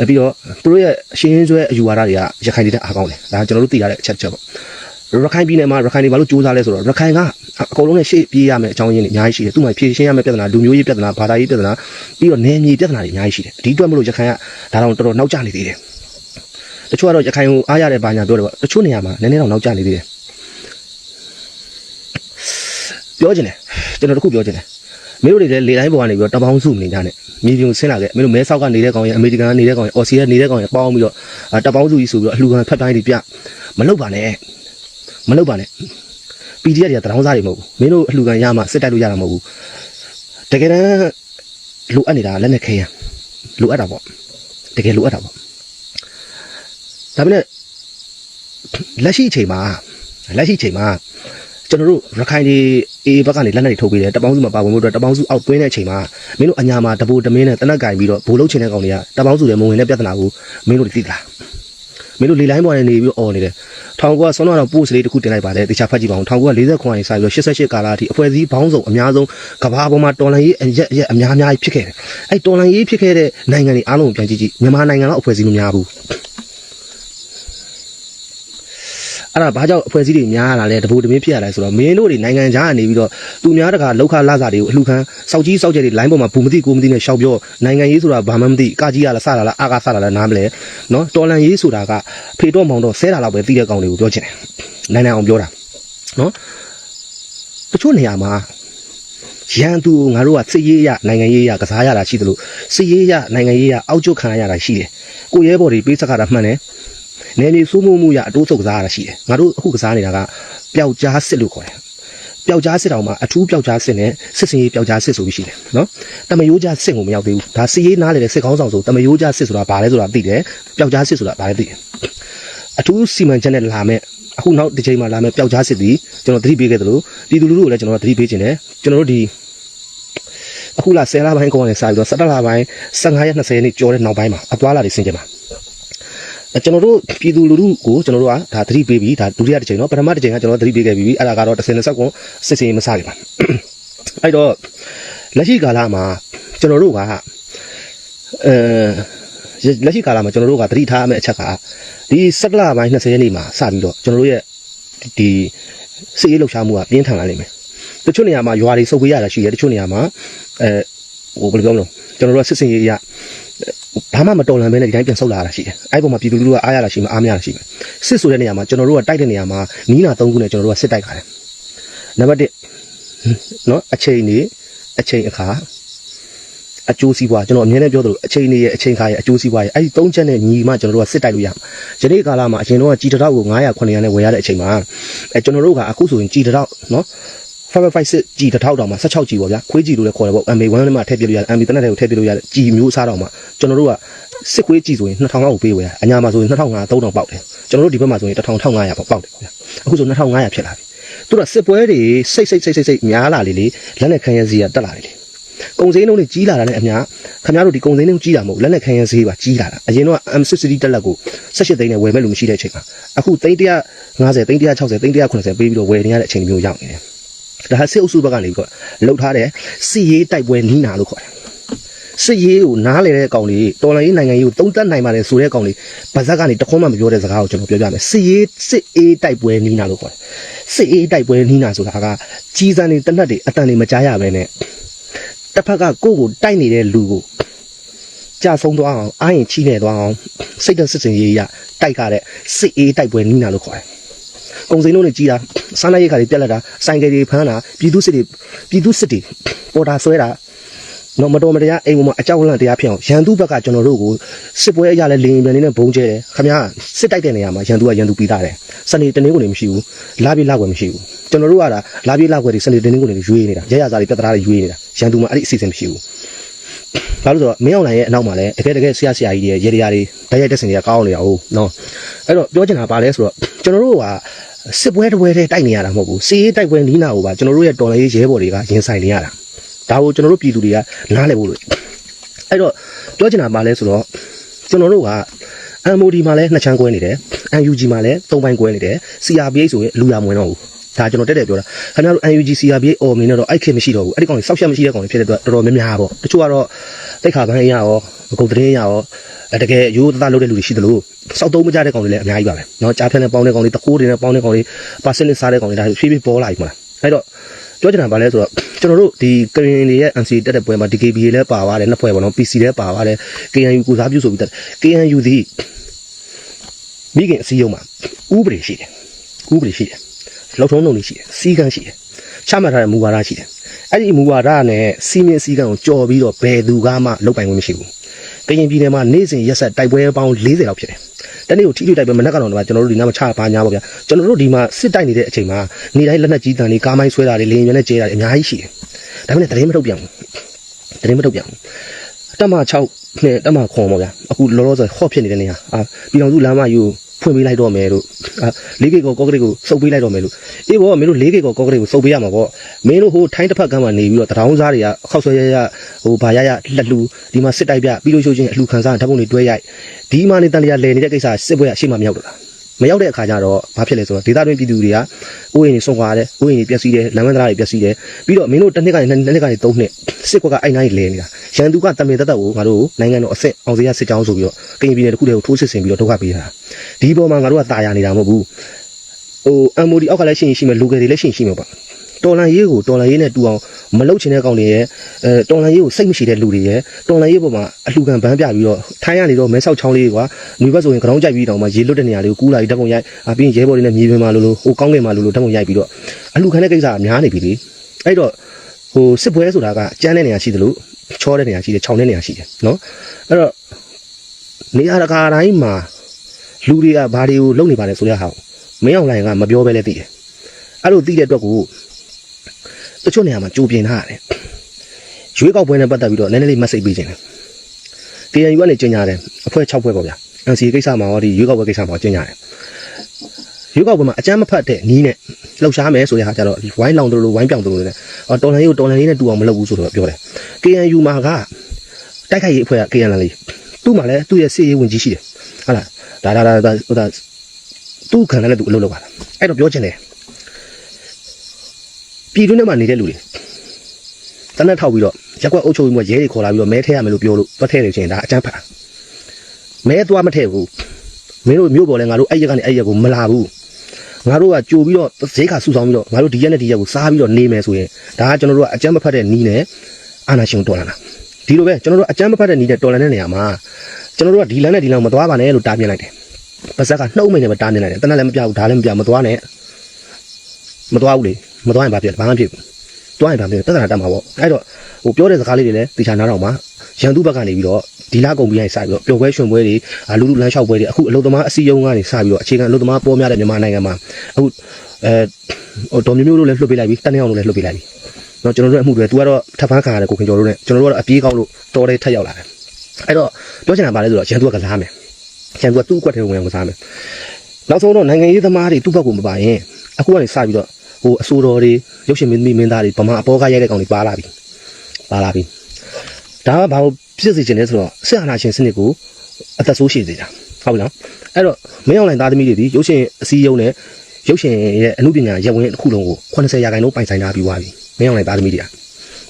အဲပြီးတော့သူတို့ရဲ့အရှင်းရင်းဆွဲအယူဝါဒတွေကရခိုင်တွေတက်အားကောင်းတယ်ဒါကျွန်တော်တို့သိရတဲ့အချက်တစ်ချက်ပေါ့ရခိုင်ပြည်နယ်မှာရခိုင်တွေဘာလို့စူးစမ်းလဲဆိုတော့ရခိုင်ကအကုန်လုံးနဲ့ရှေ့ပြေးရမယ်အကြောင်းရင်းတွေအများကြီးရှိတယ်သူ့မှာဖြည့်ရှင်းရမယ်ပြဿနာလူမျိုးရေးပြဿနာဘာသာရေးပြဿနာပြီးတော့နယ်မြေပြဿနာတွေအများကြီးရှိတယ်ဒီအတွက်မလို့ရခိုင်ကဒါတော့တော်တော်နောက်ကျနေသေးတယ် တချို့ကတော့ရခိုင်ကိုအားရတဲ့ဘာညာပြောတယ်ပေါ့တချို့နေရာမှာနည်းနည်းတော့နောက်ကျနေသေးတယ်ပြောချင်တယ်ကျွန်တော်တခုပြောချင်တယ်မင်းတို့တွေလည်းလေတိုင်းပေါ်ကနေပြီးတော့တပေါင်းစုနေကြတယ်မြေပြင်ကိုဆင်းလာခဲ့မင်းတို့မဲဆောက်ကနေတဲ့ကောင်ရဲ့အမေရိကန်ကနေတဲ့ကောင်ရဲ့အော်စီကနေတဲ့ကောင်ရဲ့ပေါင်းပြီးတော့အာတပေါင်းစုကြီးဆိုပြီးတော့အလှူခံဖက်တိုင်းတွေပြမလုပ်ပါနဲ့မလုပ်ပါနဲ့ PDF တွေကတရောင်းစားတွေမဟုတ်ဘူးမင်းတို့အလှူခံရမှစစ်တိုက်လို့ရတာမဟုတ်ဘူးတကယ်တမ်းလိုအပ်နေတာလက်နဲ့ခဲရန်လိုအပ်တာပေါ့တကယ်လိုအပ်တာပေါ့ ဒါပေမဲ့လက်ရှိအချိန်မှာလက်ရှိအချိန်မှာကျွန်တော်တို့ရခိုင်တွေအေးဘက်ကနေလက်နက်တွေထုတ်ပေးတယ်တပေါင်းစုမှာပါဝင်မှုအတွက်တပေါင်းစုအောက်တွင်းတဲ့အချိန်မှာမင်းတို့အညာမှာတပိုတမင်းနဲ့တနက်ကင်ပြီးတော့ဘိုးလုံးချင်တဲ့ကောင်တွေကတပေါင်းစုတွေမဝင်တဲ့ပြဿနာကိုမင်းတို့သိသလားမင်းတို့လေလိုင်းပေါ်နေနေပြီးအော်နေတယ်ထောင်ကဆောင်းတော့ပို့စလေးတစ်ခုတင်လိုက်ပါတယ်တခြားဖတ်ကြည့်ပါဦးထောင်က40ခွန်ရင်စပြီးတော့88ကာလာအထိအဖွဲ့အစည်းဘောင်းစုံအများဆုံးကဘာပေါ်မှာတော်လန်ရေးအရက်ရက်အများအများကြီးဖြစ်ခဲ့တယ်အဲ့တော်လန်ရေးဖြစ်ခဲ့တဲ့နိုင်ငံတွေအားလုံးကိုပြန်ကြည့်ကြည့်မြန်မာနိုင်ငံတော့အဖွဲ့အစည်းမများဘူး အဲ့ဒါဘာကြောင့်အဖွဲ့အစည်းတွေများလာလဲတဘူတမင်းဖြစ်ရလဲဆိုတော့မင်းတို့တွေနိုင်ငံခြားကနေပြီးတော့သူများတကာလောက်ခလာစာတွေကိုအလှခံစောက်ကြီးစောက်ကျဲတွေ line ပေါ်မှာဘူးမသိကိုမသိနဲ့ရှောက်ပြောနိုင်ငံရေးဆိုတာဘာမှမသိကကြီးရလားစတာလားအာကစတာလားနားမလဲနော်တော်လန်ရေးဆိုတာကဖေတော့မောင်တော့ဆဲတာတော့ပဲသိတဲ့ကောင်တွေကိုပြောချင်တယ်နိုင်နိုင်အောင်ပြောတာနော်တချို့နေရာမှာရန်သူကိုငါတို့ကစစ်ရေးရနိုင်ငံရေးရကစားရတာရှိသလိုစစ်ရေးရနိုင်ငံရေးရအောက်ကျခံရတာရှိတယ်ကိုရဲဘော်တွေပေးစကားတာမှန်တယ် နယ်မြေစိုးမိုးမှုရအတိုးဆုပ်ကစားရတာရှိတယ်ငါတို့အခုကစားနေတာကပျောက်ကြားစစ်လို့ခေါ်တယ်ပျောက်ကြားစစ်တောင်မှာအထူးပျောက်ကြားစစ်နဲ့စစ်စင်ရေးပျောက်ကြားစစ်ဆိုပြီးရှိတယ်နော်တမယိုးကြားစစ်ကိုမရောက်သေးဘူးဒါစစ်ရေးနားလေတဲ့စစ်ကောင်းဆောင်ဆိုတမယိုးကြားစစ်ဆိုတာဘာလဲဆိုတာသိတယ်ပျောက်ကြားစစ်ဆိုတာဘာလဲသိတယ်အထူးစီမံချက်နဲ့လာမဲ့အခုနောက်တစ်ချိန်မှာလာမဲ့ပျောက်ကြားစစ်သည်ကျွန်တော်သတိပေးခဲ့သလိုပြည်သူလူထုကိုလည်းကျွန်တော်သတိပေးခြင်းတယ်ကျွန်တော်တို့ဒီအခုလာ10လပိုင်းကောင်းနေစပြီးတော့17လပိုင်း15ရက်20ရက်နေ့ကြော်တဲ့နောက်ပိုင်းမှာအသွားလာတွေဆင်ကြမှာအဲ ကျွန်တော်တို့ပြည်သူလူထုကိုကျွန်တော်တို့ကဒါသတိပေးပြီးဒါဒုတိယတစ်ချိန်နော်ပထမတစ်ချိန်ကကျွန်တော်သတိပေးခဲ့ပြီးအဲ့ဒါကတော့10 20စက္ကန့်စစ်စင်မစခဲ့ပါအဲ့တော့လက်ရှိကာလမှာကျွန်တော်တို့ကအဲလက်ရှိကာလမှာကျွန်တော်တို့ကသတိထားမယ့်အချက်ကဒီစက္ကလပိုင်း20ရက်နေ့မှာစပြီးတော့ကျွန်တော်တို့ရဲ့ဒီစစ်ရေးလှုပ်ရှားမှုကပြင်းထန်လာနိုင်မယ်တချို့နေရာမှာရွာတွေစုပ်ပေးရတာရှိတယ်တချို့နေရာမှာအဲဟိုဘယ်လိုပြောမလဲကျွန်တော်တို့ကစစ်စင်ရေးအရ ဘာမှမတော်လန်ပဲနဲ့ဒီတိုင်းပြန်ဆုတ်လာတာရှိတယ်။အဲ့ဒီပုံမှာပြည်သူလူထုကအားရတာရှိမှအားမရတာရှိမယ်။စစ်ဆိုတဲ့နေရာမှာကျွန်တော်တို့ကတိုက်တဲ့နေရာမှာနီးနာ၃ခုနဲ့ကျွန်တော်တို့ကစစ်တိုက်ကြတယ်။နံပါတ်1နော်အချိန်နေအချိန်အခါအကျိုးစီးပွားကျွန်တော်အမြဲတမ်းပြောသလိုအချိန်နေရဲ့အချိန်ခါရဲ့အကျိုးစီးပွားရဲ့အဲ့ဒီ၃ချက်နဲ့ညီမှကျွန်တော်တို့ကစစ်တိုက်လို့ရမှာ။ယနေ့ကာလမှာအရင်တော့ကြီးတရောက်ကို900 900နဲ့ဝယ်ရတဲ့အချိန်မှာအဲကျွန်တော်တို့ကအခုဆိုရင်ကြီးတရောက်နော် 556ကြီးတထောက်တောင်မှ16ကြီးပေါ့ဗျာခွေးကြီးလို့လည်းခေါ်တယ်ပေါ့ MA1 နဲ့မှထည့်ပြလို့ရတယ် MB တနက်တွေကိုထည့်ပြလို့ရတယ်ကြီးမျိုးစားတောင်မှကျွန်တော်တို့ကစစ်ခွေးကြီးဆိုရင်2000လောက်ကိုပေးဝယ်ရအညာမှာဆိုရင်2500 3000ပေါက်တယ်ကျွန်တော်တို့ဒီဘက်မှာဆိုရင်1000 1500ပေါက်ပေါက်တယ်ပေါ့ဗျာအခုဆို2500ဖြစ်လာပြီသူတို့စစ်ပွဲတွေစိတ်စိတ်စိတ်စိတ်စိတ်များလာလေလေလက်နဲ့ခံရစီကတက်လာလေလေကုံစိမ်းလုံးတွေကြီးလာတာနဲ့အများခင်ဗျားတို့ဒီကုံစိမ်းလုံးကြီးတာမဟုတ်လက်နဲ့ခံရစီပါကြီးလာတာအရင်တော့ M60 တက်လက်ကို18သိန်းနဲ့ဝယ်မဲ့လူမရှိတဲ့အချိန်မှာအခုသိန်း150သိန်း160သိန်း190ပေးပြီးတော့ဝယ်နေရတဲ့အချိန်မျိုးရောက်နေတယ် ဒါဟာစစ်အုပ်စုဘက်ကနေပြီးတော့လှုပ်ထားတဲ့စစ်ရေးတိုက်ပွဲနီးနာလို့ခေါ်တယ်စစ်ရေးကိုနားလေတဲ့အကောင်လေးတော်လိုင်းရေးနိုင်ငံရေးကိုတုံးတက်နိုင်ပါတယ်ဆိုတဲ့အကောင်လေးဗဇက်ကနေတခွန်းမှမပြောတဲ့စကားကိုကျွန်တော်ပြောပြမယ်စစ်ရေးစစ်အေးတိုက်ပွဲနီးနာလို့ခေါ်တယ်စစ်အေးတိုက်ပွဲနီးနာဆိုတာကကြီးစံတွေတနက်တွေအတန်တွေမကြားရဘဲနဲ့တစ်ဖက်ကကိုယ့်ကိုတိုက်နေတဲ့လူကိုကြာဆုံးသွားအောင်အာရင်ချီးနေသွားအောင်စိတ်သက်စစ်စင်ရေးရတိုက်ကြတဲ့စစ်အေးတိုက်ပွဲနီးနာလို့ခေါ်တယ် ကုံစိမ်းလုံးတွေကြီးတာစားနပ်ရိက္ခာတွေပြက်လက်တာဆိုင်ကယ်တွေဖမ်းတာပြည်သူစစ်တွေပြည်သူစစ်တွေပေါ်တာဆွဲတာနော်မတော်မတရားအိမ်ပေါ်မှာအကြောက်လန့်တရားဖြစ်အောင်ရန်သူဘက်ကကျွန်တော်တို့ကိုစစ်ပွဲအရာလဲလင်းပြန်နေတဲ့ဘုံကျဲတယ်ခမရစစ်တိုက်တဲ့နေရာမှာရန်သူကရန်သူပြီးသားတယ်စနေတနင်္ဂနွေမရှိဘူးလာပြေလောက်ွယ်မရှိဘူးကျွန်တော်တို့ကဒါလာပြေလောက်ွယ်တွေစနေတနင်္ဂနွေတွေရွေးနေတာရရစားတွေပြတ်သားတွေရွေးနေတာရန်သူမှာအဲ့ဒီအစီအစဉ်မရှိဘူးဘာလို့ဆိုတော့မင်းအောင်နိုင်ရဲ့အနောက်မှာလည်းတကယ်တကယ်ဆရာဆရာကြီးတွေရေတရားတွေတိုက်ရိုက်တက်စင်တွေကကောင်းနေတာဟုတ်နော်အဲ့တော့ပြောချင်တာပါလဲဆိုတော့ကျွန်တော်တို့က စစ်ပွဲတစ်ပွဲတည်းတိုက်နေရတာမဟုတ်ဘူးစီးရေးတိုက်ပွဲနီးနာကိုပါကျွန်တော်တို့ရဲ့တော်လိုင်းရေးရဲဘော်တွေကရင်ဆိုင်နေရတာဒါကိုကျွန်တော်တို့ပြည်သူတွေကနားလည်ဖို့လို့အဲ့တော့ပြောချင်တာပါလဲဆိုတော့ကျွန်တော်တို့က MOD မှာလည်းနှစ်ချမ်းကွဲနေတယ် UNG မှာလည်းသုံးပိုင်းကွဲနေတယ် CRPH ဆိုရင်လူရမဝင်တော့ဘူးဒါကျွန်တော်တက်တက်ပြောတာခင်ဗျားတို့ UNG CRPH အော်မင်းတော့အဲ့ခေတ်မရှိတော့ဘူးအဲ့ဒီကောင်ကြီးစောက်ရှက်မရှိတဲ့ကောင်တွေဖြစ်တဲ့အတွက်တော်တော်များများပေါ့တချို့ကတော့တိတ်ခါပန်းရရော ဂုတ်သတင်းရရောအဲတကယ်ရိုးသားသားလုပ်တဲ့လူတွေရှိသလိုစောက်သုံးမကြတဲ့ကောင်တွေလည်းအများကြီးပါပဲเนาะကြားဖြတ်နဲ့ပေါင်းတဲ့ကောင်တွေတကိုးတွေနဲ့ပေါင်းတဲ့ကောင်တွေပါစနစ်စားတဲ့ကောင်တွေဒါဖြည်းဖြည်းပေါ်လာပြီမလားအဲ့တော့ပြောချင်တာဗာလဲဆိုတော့ကျွန်တော်တို့ဒီကရင်တွေရဲ့ MC တက်တဲ့ပွဲမှာ DKB လည်းပါသွားတယ်နှစ်ပွဲပေါ့နော် PC လည်းပါသွားတယ် KNU ကိုစားပြုဆိုပြီးတက် KNU ဒီမိခင်အစည်းအရုံးမှာဥပဒေရှိတယ်ဥပဒေရှိတယ်လောက်ထုံးလုံးတွေရှိတယ်စီကံရှိတယ်ချမှတ်ထားတဲ့မူဝါဒရှိတယ်အဲ့ဒီမူဝါဒနဲ့စီမင်းစီကံကိုကြော်ပြီးတော့ဘယ်သူကမှလုတ်ပိုင်ခွင့်မရှိဘူး ကရင်ပြည်နယ်မှာနေ့စဉ်ရက်ဆက်တိုက်ပွဲပေါင်း40လောက်ဖြစ်တယ်တနေ့ကိုထိထိတိုက်ပွဲမနက်ကတော့ကျွန်တော်တို့ဒီနားမှာချပါညာပေါ့ဗျာကျွန်တော်တို့ဒီမှာစစ်တိုက်နေတဲ့အချိန်မှာနေတိုင်းလက်နက်ကြီးတန်တွေကားမိုင်းဆွဲတာတွေလေရင်ရွက်နဲ့ကျဲတာတွေအများကြီးရှိတယ်ဒါပေမဲ့တရင်မထုတ်ပြန်ဘူးတရင်မထုတ်ပြန်ဘူးတက်မ6နဲ့တက်မခွန်ပေါ့ဗျာအခုလောလောဆယ်ဟော့ဖြစ်နေတဲ့နေရာအာပြည်တော်စုလမ်းမယူ ဖွင့်ပေးလိုက်တော့မယ်လို့အာလေးကိတ်ကိုကော့ကရိတ်ကိုစုပ်ပေးလိုက်တော့မယ်လို့အေးဘောမင်းတို့လေးကိတ်ကိုကော့ကရိတ်ကိုစုပ်ပေးရမှာပေါ့မင်းတို့ဟိုထိုင်းတစ်ဖက်ကမ်းမှာနေပြီးတော့တရောင်းစားတွေကခောက်ဆွဲရရဟိုဘာရရလက်လူဒီမှာစစ်တိုက်ပြပြီးလို့ရှိချင်းအလှခံစားဓာတ်ပုံတွေတွဲရိုက်ဒီမှာနေတန်လျာလဲနေတဲ့ကိစ္စစစ်ပွဲကရှေ့မှာမရောက်တော့တာ မရောက်တဲ့အခါကျတော့ဘာဖြစ်လဲဆိုတော့ဒေသတွင်းပြည်သူတွေကဥယျာဉ်တွေဆုံးသွားတယ်ဥယျာဉ်တွေပျက်စီးတယ်လမ်းမသားတွေပျက်စီးတယ်ပြီးတော့မင်းတို့တစ်နှစ်ကနေနှစ်နှစ်ကနေသုံးနှစ်စစ်ကွက်ကအိုင်နိုင်လဲနေတာရန်သူကတမင်တက်တက်ကိုငါတို့နိုင်ငံတော်အစစ်အောင်စရစစ်ကြောင်းဆိုပြီးတော့ကရင်ပြည်နယ်တစ်ခုတည်းကိုထိုးစစ်ဆင်ပြီးတော့ဒုက္ခပေးတာဒီပေါ်မှာငါတို့ကတာယာနေတာမဟုတ်ဘူးဟို MOD အောက်ကလည်းရှိရင်ရှိမယ်လူငယ်တွေလည်းရှိရင်ရှိမယ်ပေါ့ တော်လန်ရေးကိုတော်လန်ရေးနဲ့တူအောင်မလုတ်ချင်တဲ့ကောင်တွေရဲ့အဲတော်လန်ရေးကိုစိတ်မရှိတဲ့လူတွေရဲ့တော်လန်ရေးပေါ်မှာအလှခံပန်းပြပြီးတော့ထိုင်းရနေတော့မဲဆောက်ချောင်းလေးကွာငွေဘက်ဆိုရင်ကြောင်းကြိုက်ပြီးတော့မှရေလွတ်တဲ့နေရာလေးကိုကူးလာပြီးဓာတ်ပုံရိုက်အပြီးရင်ရဲဘော်တွေနဲ့မြေပြင်မှာလိုလိုဟိုကောင်းကင်မှာလိုလိုဓာတ်ပုံရိုက်ပြီးတော့အလှခံတဲ့ကိစ္စကများနေပြီလေအဲ့တော့ဟိုစစ်ပွဲဆိုတာကကြမ်းတဲ့နေရာရှိတယ်လို့ချောတဲ့နေရာရှိတယ်ခြောင်တဲ့နေရာရှိတယ်နော်အဲ့တော့နေရာတကာတိုင်းမှာလူတွေကဘာတွေကိုလုပ်နေပါလဲဆိုတဲ့ဟာကိုမင်းအောင်လိုင်ကမပြောဘဲလဲသိတယ်အဲ့လိုသိတဲ့အတွက်ကို တချို့နေရာမှာကြိုးပြင်းထားရတယ်ရွေးကောက်ပွဲနဲ့ပတ်သက်ပြီးတော့နည်းနည်းလေး message ပေးခြင်းတယ် KNU ကနေကျင်းကြတယ်အဖွဲ့6ဖွဲ့ပေါ့ဗျာ NCA ကိစ္စမှာရောဒီရွေးကောက်ပွဲကိစ္စမှာကျင်းကြတယ်ရွေးကောက်ပွဲမှာအကြမ်းမဖက်တဲ့နီးနဲ့လှုပ်ရှားမယ်ဆိုတဲ့ဟာကြတော့ဝိုင်းလောင်တို့လိုဝိုင်းပြောင်တို့လိုနဲ့အော်တော်လန်ရေးကိုတော်လန်ရေးနဲ့တူအောင်မလုပ်ဘူးဆိုတော့ပြောတယ် KNU မှာကတိုက်ခိုက်ရေးအဖွဲ့က KNL လေးသူ့မှာလည်းသူ့ရဲ့စစ်ရေးဝင်ကြီးရှိတယ်ဟုတ်လားဒါဒါဒါဒါဟိုဒါသူ့ခံလည်းသူအလုပ်လုပ်ပါလားအဲ့တော့ပြောချင်တယ် ပြည်တွင်းထဲမှာနေတဲ့လူတွေတနက်ထောက်ပြီးတော့ရက်ကွက်အုပ်ချုပ်ရေးမှရဲတွေခေါ်လာပြီးတော့မဲထဲရမယ်လို့ပြောလို့တွက်ထဲတယ်ချင်းဒါအကြမ်းဖက်တာမဲသွားမထဲဘူးမင်းတို့မြို့ပေါ်လဲငါတို့အဲ့ရက်ကနေအဲ့ရက်ကိုမလာဘူးငါတို့ကကြိုပြီးတော့ဈေးခါစုဆောင်ပြီးတော့ငါတို့ဒီရက်နဲ့ဒီရက်ကိုစားပြီးတော့နေမယ်ဆိုရင်ဒါကကျွန်တော်တို့ကအကြမ်းမဖက်တဲ့နီးနဲ့အာနာရှင်ကိုတော်လာတာဒီလိုပဲကျွန်တော်တို့အကြမ်းမဖက်တဲ့နီးနဲ့တော်လာတဲ့နေရာမှာကျွန်တော်တို့ကဒီလမ်းနဲ့ဒီလမ်းမသွားပါနဲ့လို့တားမြင်လိုက်တယ်ပါဇက်ကနှုတ်မိန်နဲ့ပဲတားမြင်လိုက်တယ်တနက်လည်းမပြဘူးဒါလည်းမပြမသွားနဲ့မသွားဘူးလေ မသွားရင်ဘာဖြစ်လဲဘာမှဖြစ်ဘူးသွားရင်ဘာဖြစ်လဲပြဿနာတက်မှာပေါ့အဲ့တော့ဟိုပြောတဲ့စကားလေးတွေလည်းတေချာနားတော့မှာရန်သူဘက်ကနေပြီးတော့ဒီလာကုန်ပြီးရင်စပြီးတော့ပျော်ပွဲရွှင်ပွဲတွေအာလူလူလမ်းလျှောက်ပွဲတွေအခုအလုသမားအစည်းအရုံးကနေစပြီးတော့အခြေခံအလုသမားပေါ်များတဲ့မြန်မာနိုင်ငံမှာအခုအဲဟိုဒေါ်မျိုးမျိုးတို့လည်းလွှတ်ပေးလိုက်ပြီတန်းနေအောင်တို့လည်းလွှတ်ပေးလိုက်ပြီနော်ကျွန်တော်တို့အမှုတွေ तू ကတော့ထပ်ဖန်းခံရတယ်ကိုခင်ကျော်တို့နဲ့ကျွန်တော်တို့ကတော့အပြေးကောင်းလို့တော်တယ်ထက်ရောက်လာတယ်အဲ့တော့ပြောချင်တာပါလဲဆိုတော့ရန်သူကကစားမယ်ရန်သူကသူ့အကွက်ထဲဝင်အောင်ကစားမယ်နောက်ဆုံးတော့နိုင်ငံရေးသမားတွေသူ့ဘက်ကိုမပါရင်အခုကနေစပြီးတော့ ဟိုအစိုးတော်တွေရုပ်ရှင်မင်းသမီးမင်းသားတွေဗမာအပေါ်ကရိုက်တဲ့ကောင်တွေပါလာပြီပါလာပြီဒါကဘာလို့ဖြစ်စေချင်လဲဆိုတော့ဆက်အာဏာရှင်စနစ်ကိုအသက်ဆိုးရှည်စေတာဟုတ်ပြီနော်အဲ့တော့မင်းအောင်လိုင်သားသမီးတွေဒီရုပ်ရှင်အစည်းအရုံးနဲ့ရုပ်ရှင်ရဲ့အမှုပညာရပ်ဝင်တစ်ခုလုံးကို80ရာခိုင်နှုန်းပိုင်ဆိုင်ထားပြီးသွားပြီမင်းအောင်လိုင်သားသမီးတွေက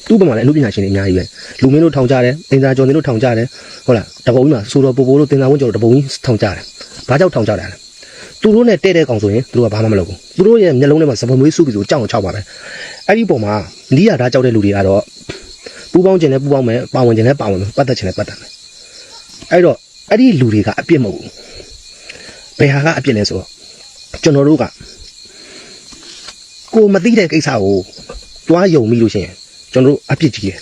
သူ့ဘက်မှာလည်းအမှုပညာရှင်တွေအများကြီးပဲလူမင်းတို့ထောင်ကြတယ်တင်သာကျော်တင်တို့ထောင်ကြတယ်ဟုတ်လားတပုံကြီးမှာဆိုတော်ပိုပိုတို့တင်သာဝင်းကျော်တို့တပုံကြီးထောင်ကြတယ်ဘာကြောင့်ထောင်ကြတယ်လဲ သူတို့နဲ့တဲ့တဲ့ကောင်ဆိုရင်သူတို့ကဘာမှမလုပ်ဘူးသူတို့ရဲ့မျက်လုံးထဲမှာစပမွေးစုပြီးဆိုကြောက်အောင်ချောက်ပါပဲအဲ့ဒီပုံမှာနီးရတာကြောက်တဲ့လူတွေကတော့ပူပေါင်းခြင်းနဲ့ပူပေါင်းမယ်ပါဝင်ခြင်းနဲ့ပါဝင်မယ်ပတ်သက်ခြင်းနဲ့ပတ်သက်မယ်အဲ့တော့အဲ့ဒီလူတွေကအပြစ်မဟုတ်ဘူးဘယ်ဟာကအပြစ်လဲဆိုတော့ကျွန်တော်တို့ကကိုမသိတဲ့ကိစ္စကိုတွားယုံမိလို့ရှိရင်ကျွန်တော်တို့အပြစ်ကြီးတယ်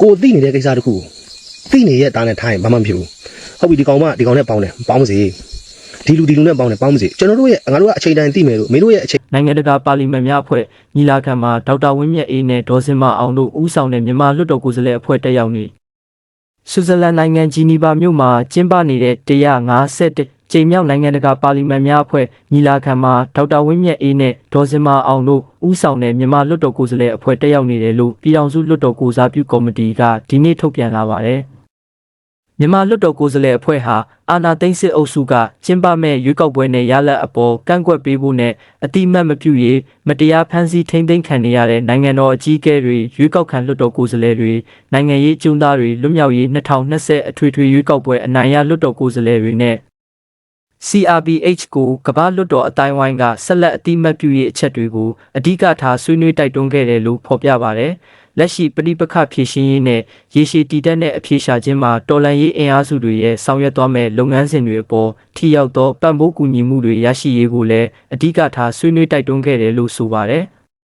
ကိုသိနေတဲ့ကိစ္စတခုကိုသိနေရဲ့တားနဲ့ထားရင်ဘာမှမဖြစ်ဘူးဟုတ်ပြီဒီကောင်မဒီကောင်နဲ့ပေါင်းတယ်ပေါင်းမစေ ဒီလူဒီလူနဲ့ပေါင်းတယ်ပေါင်းမစေကျွန်တော်တို့ရဲ့ငါတို့ကအချိန်တိုင်းသိမယ်လို့မင်းတို့ရဲ့အချိန်နိုင်ငံတကာပါလီမန်များအဖွဲ့ညီလာခံမှာဒေါက်တာဝင်းမြတ်အေးနဲ့ဒေါ်စင်မအောင်တို့ဦးဆောင်တဲ့မြန်မာလွှတ်တော်ကိုယ်စားလှယ်အဖွဲ့တက်ရောက်နေဆွစ်ဇာလန်နိုင်ငံဂျီနီဗာမြို့မှာကျင်းပနေတဲ့151ကြိမ်မြောက်နိုင်ငံတကာပါလီမန်များအဖွဲ့ညီလာခံမှာဒေါက်တာဝင်းမြတ်အေးနဲ့ဒေါ်စင်မအောင်တို့ဦးဆောင်တဲ့မြန်မာလွှတ်တော်ကိုယ်စားလှယ်အဖွဲ့တက်ရောက်နေတယ်လို့ပြည်ထောင်စုလွှတ်တော်ကိုစားပြုကော်မတီကဒီနေ့ထုတ်ပြန်လာပါတယ် မြန်မာလွတ်တော်ကိုယ်စားလှယ်အဖွဲ့ဟာအာနာသိန်းစစ်အုပ်စုကကျင်းပမဲ့ရွေးကောက်ပွဲနဲ့ရလဒ်အပေါ်ကန့်ကွက်ပေးဖို့နဲ့အတိမတ်မပြုရေးမတရားဖမ်းဆီးထိန်းသိမ်းခံနေရတဲ့နိုင်ငံတော်အကြီးအကဲတွေရွေးကောက်ခံလွတ်တော်ကိုယ်စားလှယ်တွေနိုင်ငံရေးကျုံးသားတွေလွတ်မြောက်ရေး2020အထွေထွေရွေးကောက်ပွဲအနိုင်ရလွတ်တော်ကိုယ်စားလှယ်တွေနဲ့ CRPH ကိုကမ္ဘာလွတ်တော်အတိုင်းဝိုင်းကဆက်လက်အတိမတ်ပြုရေးအချက်တွေကိုအဓိကထားဆွေးနွေးတိုက်တွန်းခဲ့တယ်လို့ဖော်ပြပါဗျ။ လက်ရှိပဋိပက္ခဖြေရှင်းရေးနဲ့ရေရှည်တည်တတ်တဲ့အဖြေရှာခြင်းမှာတော်လှန်ရေးအင်အားစုတွေရဲ့ဆောင်ရွက်သွားမဲ့လုပ်ငန်းစဉ်တွေအပေါ်ထိရောက်သောပံ့ပိုးကူညီမှုတွေရရှိရေးကိုလည်းအဓိကထားဆွေးနွေးတိုက်တွန်းခဲ့တယ်လို့ဆိုပါတယ်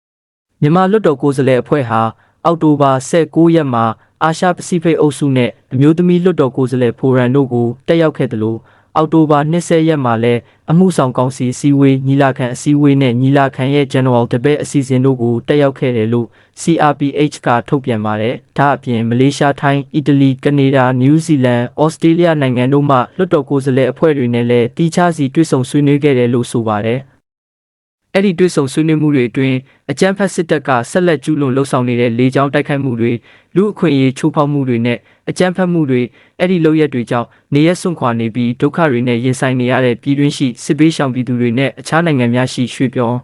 ။မြန်မာလွတ်တော်ကိုယ်စားလှယ်အဖွဲ့ဟာအောက်တိုဘာ16ရက်မှာအာရှပစိဖိတ်အုပ်စုနဲ့အမျိုးသမီးလွတ်တော်ကိုယ်စားလှယ်ဖိုရမ်တို့ကိုတက်ရောက်ခဲ့တယ်လို့ အောက်တိုဘာ20ရက်မှာလည်းအမှုဆောင်ကောင်စီအစည်းအဝေးညီလာခံအစည်းအဝေးနဲ့ညီလာခံရဲ့ General Debate အစီအစဉ်တို့ကိုတက်ရောက်ခဲ့တယ်လို့ CRPH ကထုတ်ပြန်ပါတယ်။ဒါအပြင်မလေးရှား၊ထိုင်း၊အီတလီ၊ကနေဒါ၊နယူးဇီလန်၊ဩစတြေးလျနိုင်ငံတို့မှလွတ်တော်ကိုယ်စားလှယ်အဖွဲ့တွေနဲ့လည်းတီးခြားစီတွေ့ဆုံဆွေးနွေးခဲ့တယ်လို့ဆိုပါတယ်။အဲ့ဒီတွေ့ဆုံဆွေးနွေးမှုတွေအတွင်းအကြမ်းဖက်စစ်တပ်ကဆက်လက်ကျူးလွန်လှုပ်ဆောင်နေတဲ့လေကြောင်းတိုက်ခိုက်မှုတွေလူအခွင့်အရေးချိုးဖောက်မှုတွေနဲ့ အကြမ်းဖက်မှုတွေအဲ့ဒီလုပ်ရက်တွေကြောင့်နေရက်စွန့်ခွာနေပြီးဒုက္ခတွေနဲ့ရင်ဆိုင်နေရတဲ့ပြည်တွင်းရှိစစ်ပေးရှောင်ပြည်သူတွေနဲ့အခြားနိုင်ငံများရှိရွှေ့ပြောင်း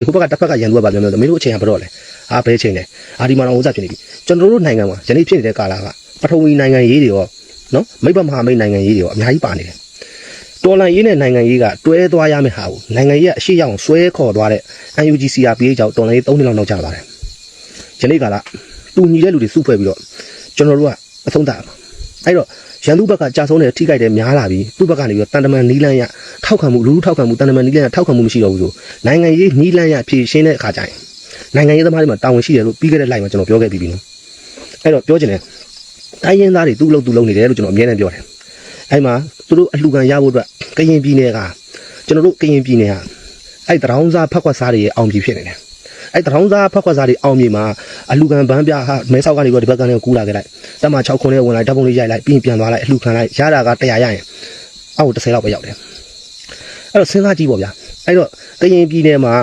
ဒီခုဘက်ကတစ်ဖက်ကရန်သူကပါပြောမျိုးမင်းတို့အချိန်ကဘယ်တော့လဲအာဘယ်အချိန်လဲအာဒီမှာတော့ဥစားဖြစ်နေပြီကျွန်တော်တို့နိုင်ငံမှာယနေ့ဖြစ်နေတဲ့ကာလကပထဝီနိုင်ငံရေးတွေရောနော်မိဘမဟာမိတ်နိုင်ငံရေးတွေရောအများကြီးပါနေတယ်တော်လန်ရေးနဲ့နိုင်ငံရေးကတွဲသွားရမယ့်ဟာကိုနိုင်ငံရေးကအရှိရောက်ဆွဲခေါ်သွားတဲ့ UNGCRPH ကြောင့်တော်လန်ရေး၃နှစ်လောက်နောက်ကျပါတယ်ယနေ့ကာလတူညီတဲ့လူတွေစုဖွဲ့ပြီးတော့ကျွန်တော်တို့က အဆုံးသတ်အဲ့တော့ရန်သူဘက်ကကြာဆုံးတဲ့ထိခိုက်တဲ့များလာပြီးသူ့ဘက်ကနေပြီးတော့တန်တမန်နီးလန်းရထောက်ခံမှုလူလူထောက်ခံမှုတန်တမန်နီးလန်းရထောက်ခံမှုမရှိတော့ဘူးဆိုနိုင်ငံရေးနီးလန်းရဖြည့်ရှင်းတဲ့အခါကျရင်နိုင်ငံရေးသမားတွေမှာတာဝန်ရှိတယ်လို့ပြီးခဲ့တဲ့ line မှာကျွန်တော်ပြောခဲ့ပြီးပြီနော်အဲ့တော့ပြောချင်တယ်တိုင်းရင်းသားတွေသူ့အလုပ်သူ့လုပ်နေတယ်လို့ကျွန်တော်အမြဲတမ်းပြောတယ်အဲ့မှာသူတို့အလှူခံရဖို့အတွက်ကရင်ပြည်နယ်ကကျွန်တော်တို့ကရင်ပြည်နယ်ကအဲ့တရောင်းစားဖက်ခွက်စားတွေရဲ့အောင်ပြည်ဖြစ်နေတယ် အဲ့တရောင်းစားဖက်ခွက်စားတွေအောင်မြေမှာအလူခံဗန်းပြဟာမဲဆောက်ကနေပြီးတော့ဒီဘက်ကနေကူးလာခဲ့လိုက်တက်မှာ6ခုနဲ့ဝင်လိုက်ဓာတ်ပုံလေးရိုက်လိုက်ပြီးရင်ပြန်သွားလိုက်အလှခံလိုက်ရတာက100ရရင်အောက်30လောက်ပဲရောက်တယ်အဲ့တော့စဉ်းစားကြည့်ပေါ့ဗျာအဲ့တော့ကရင်ပြည်နယ်မှာ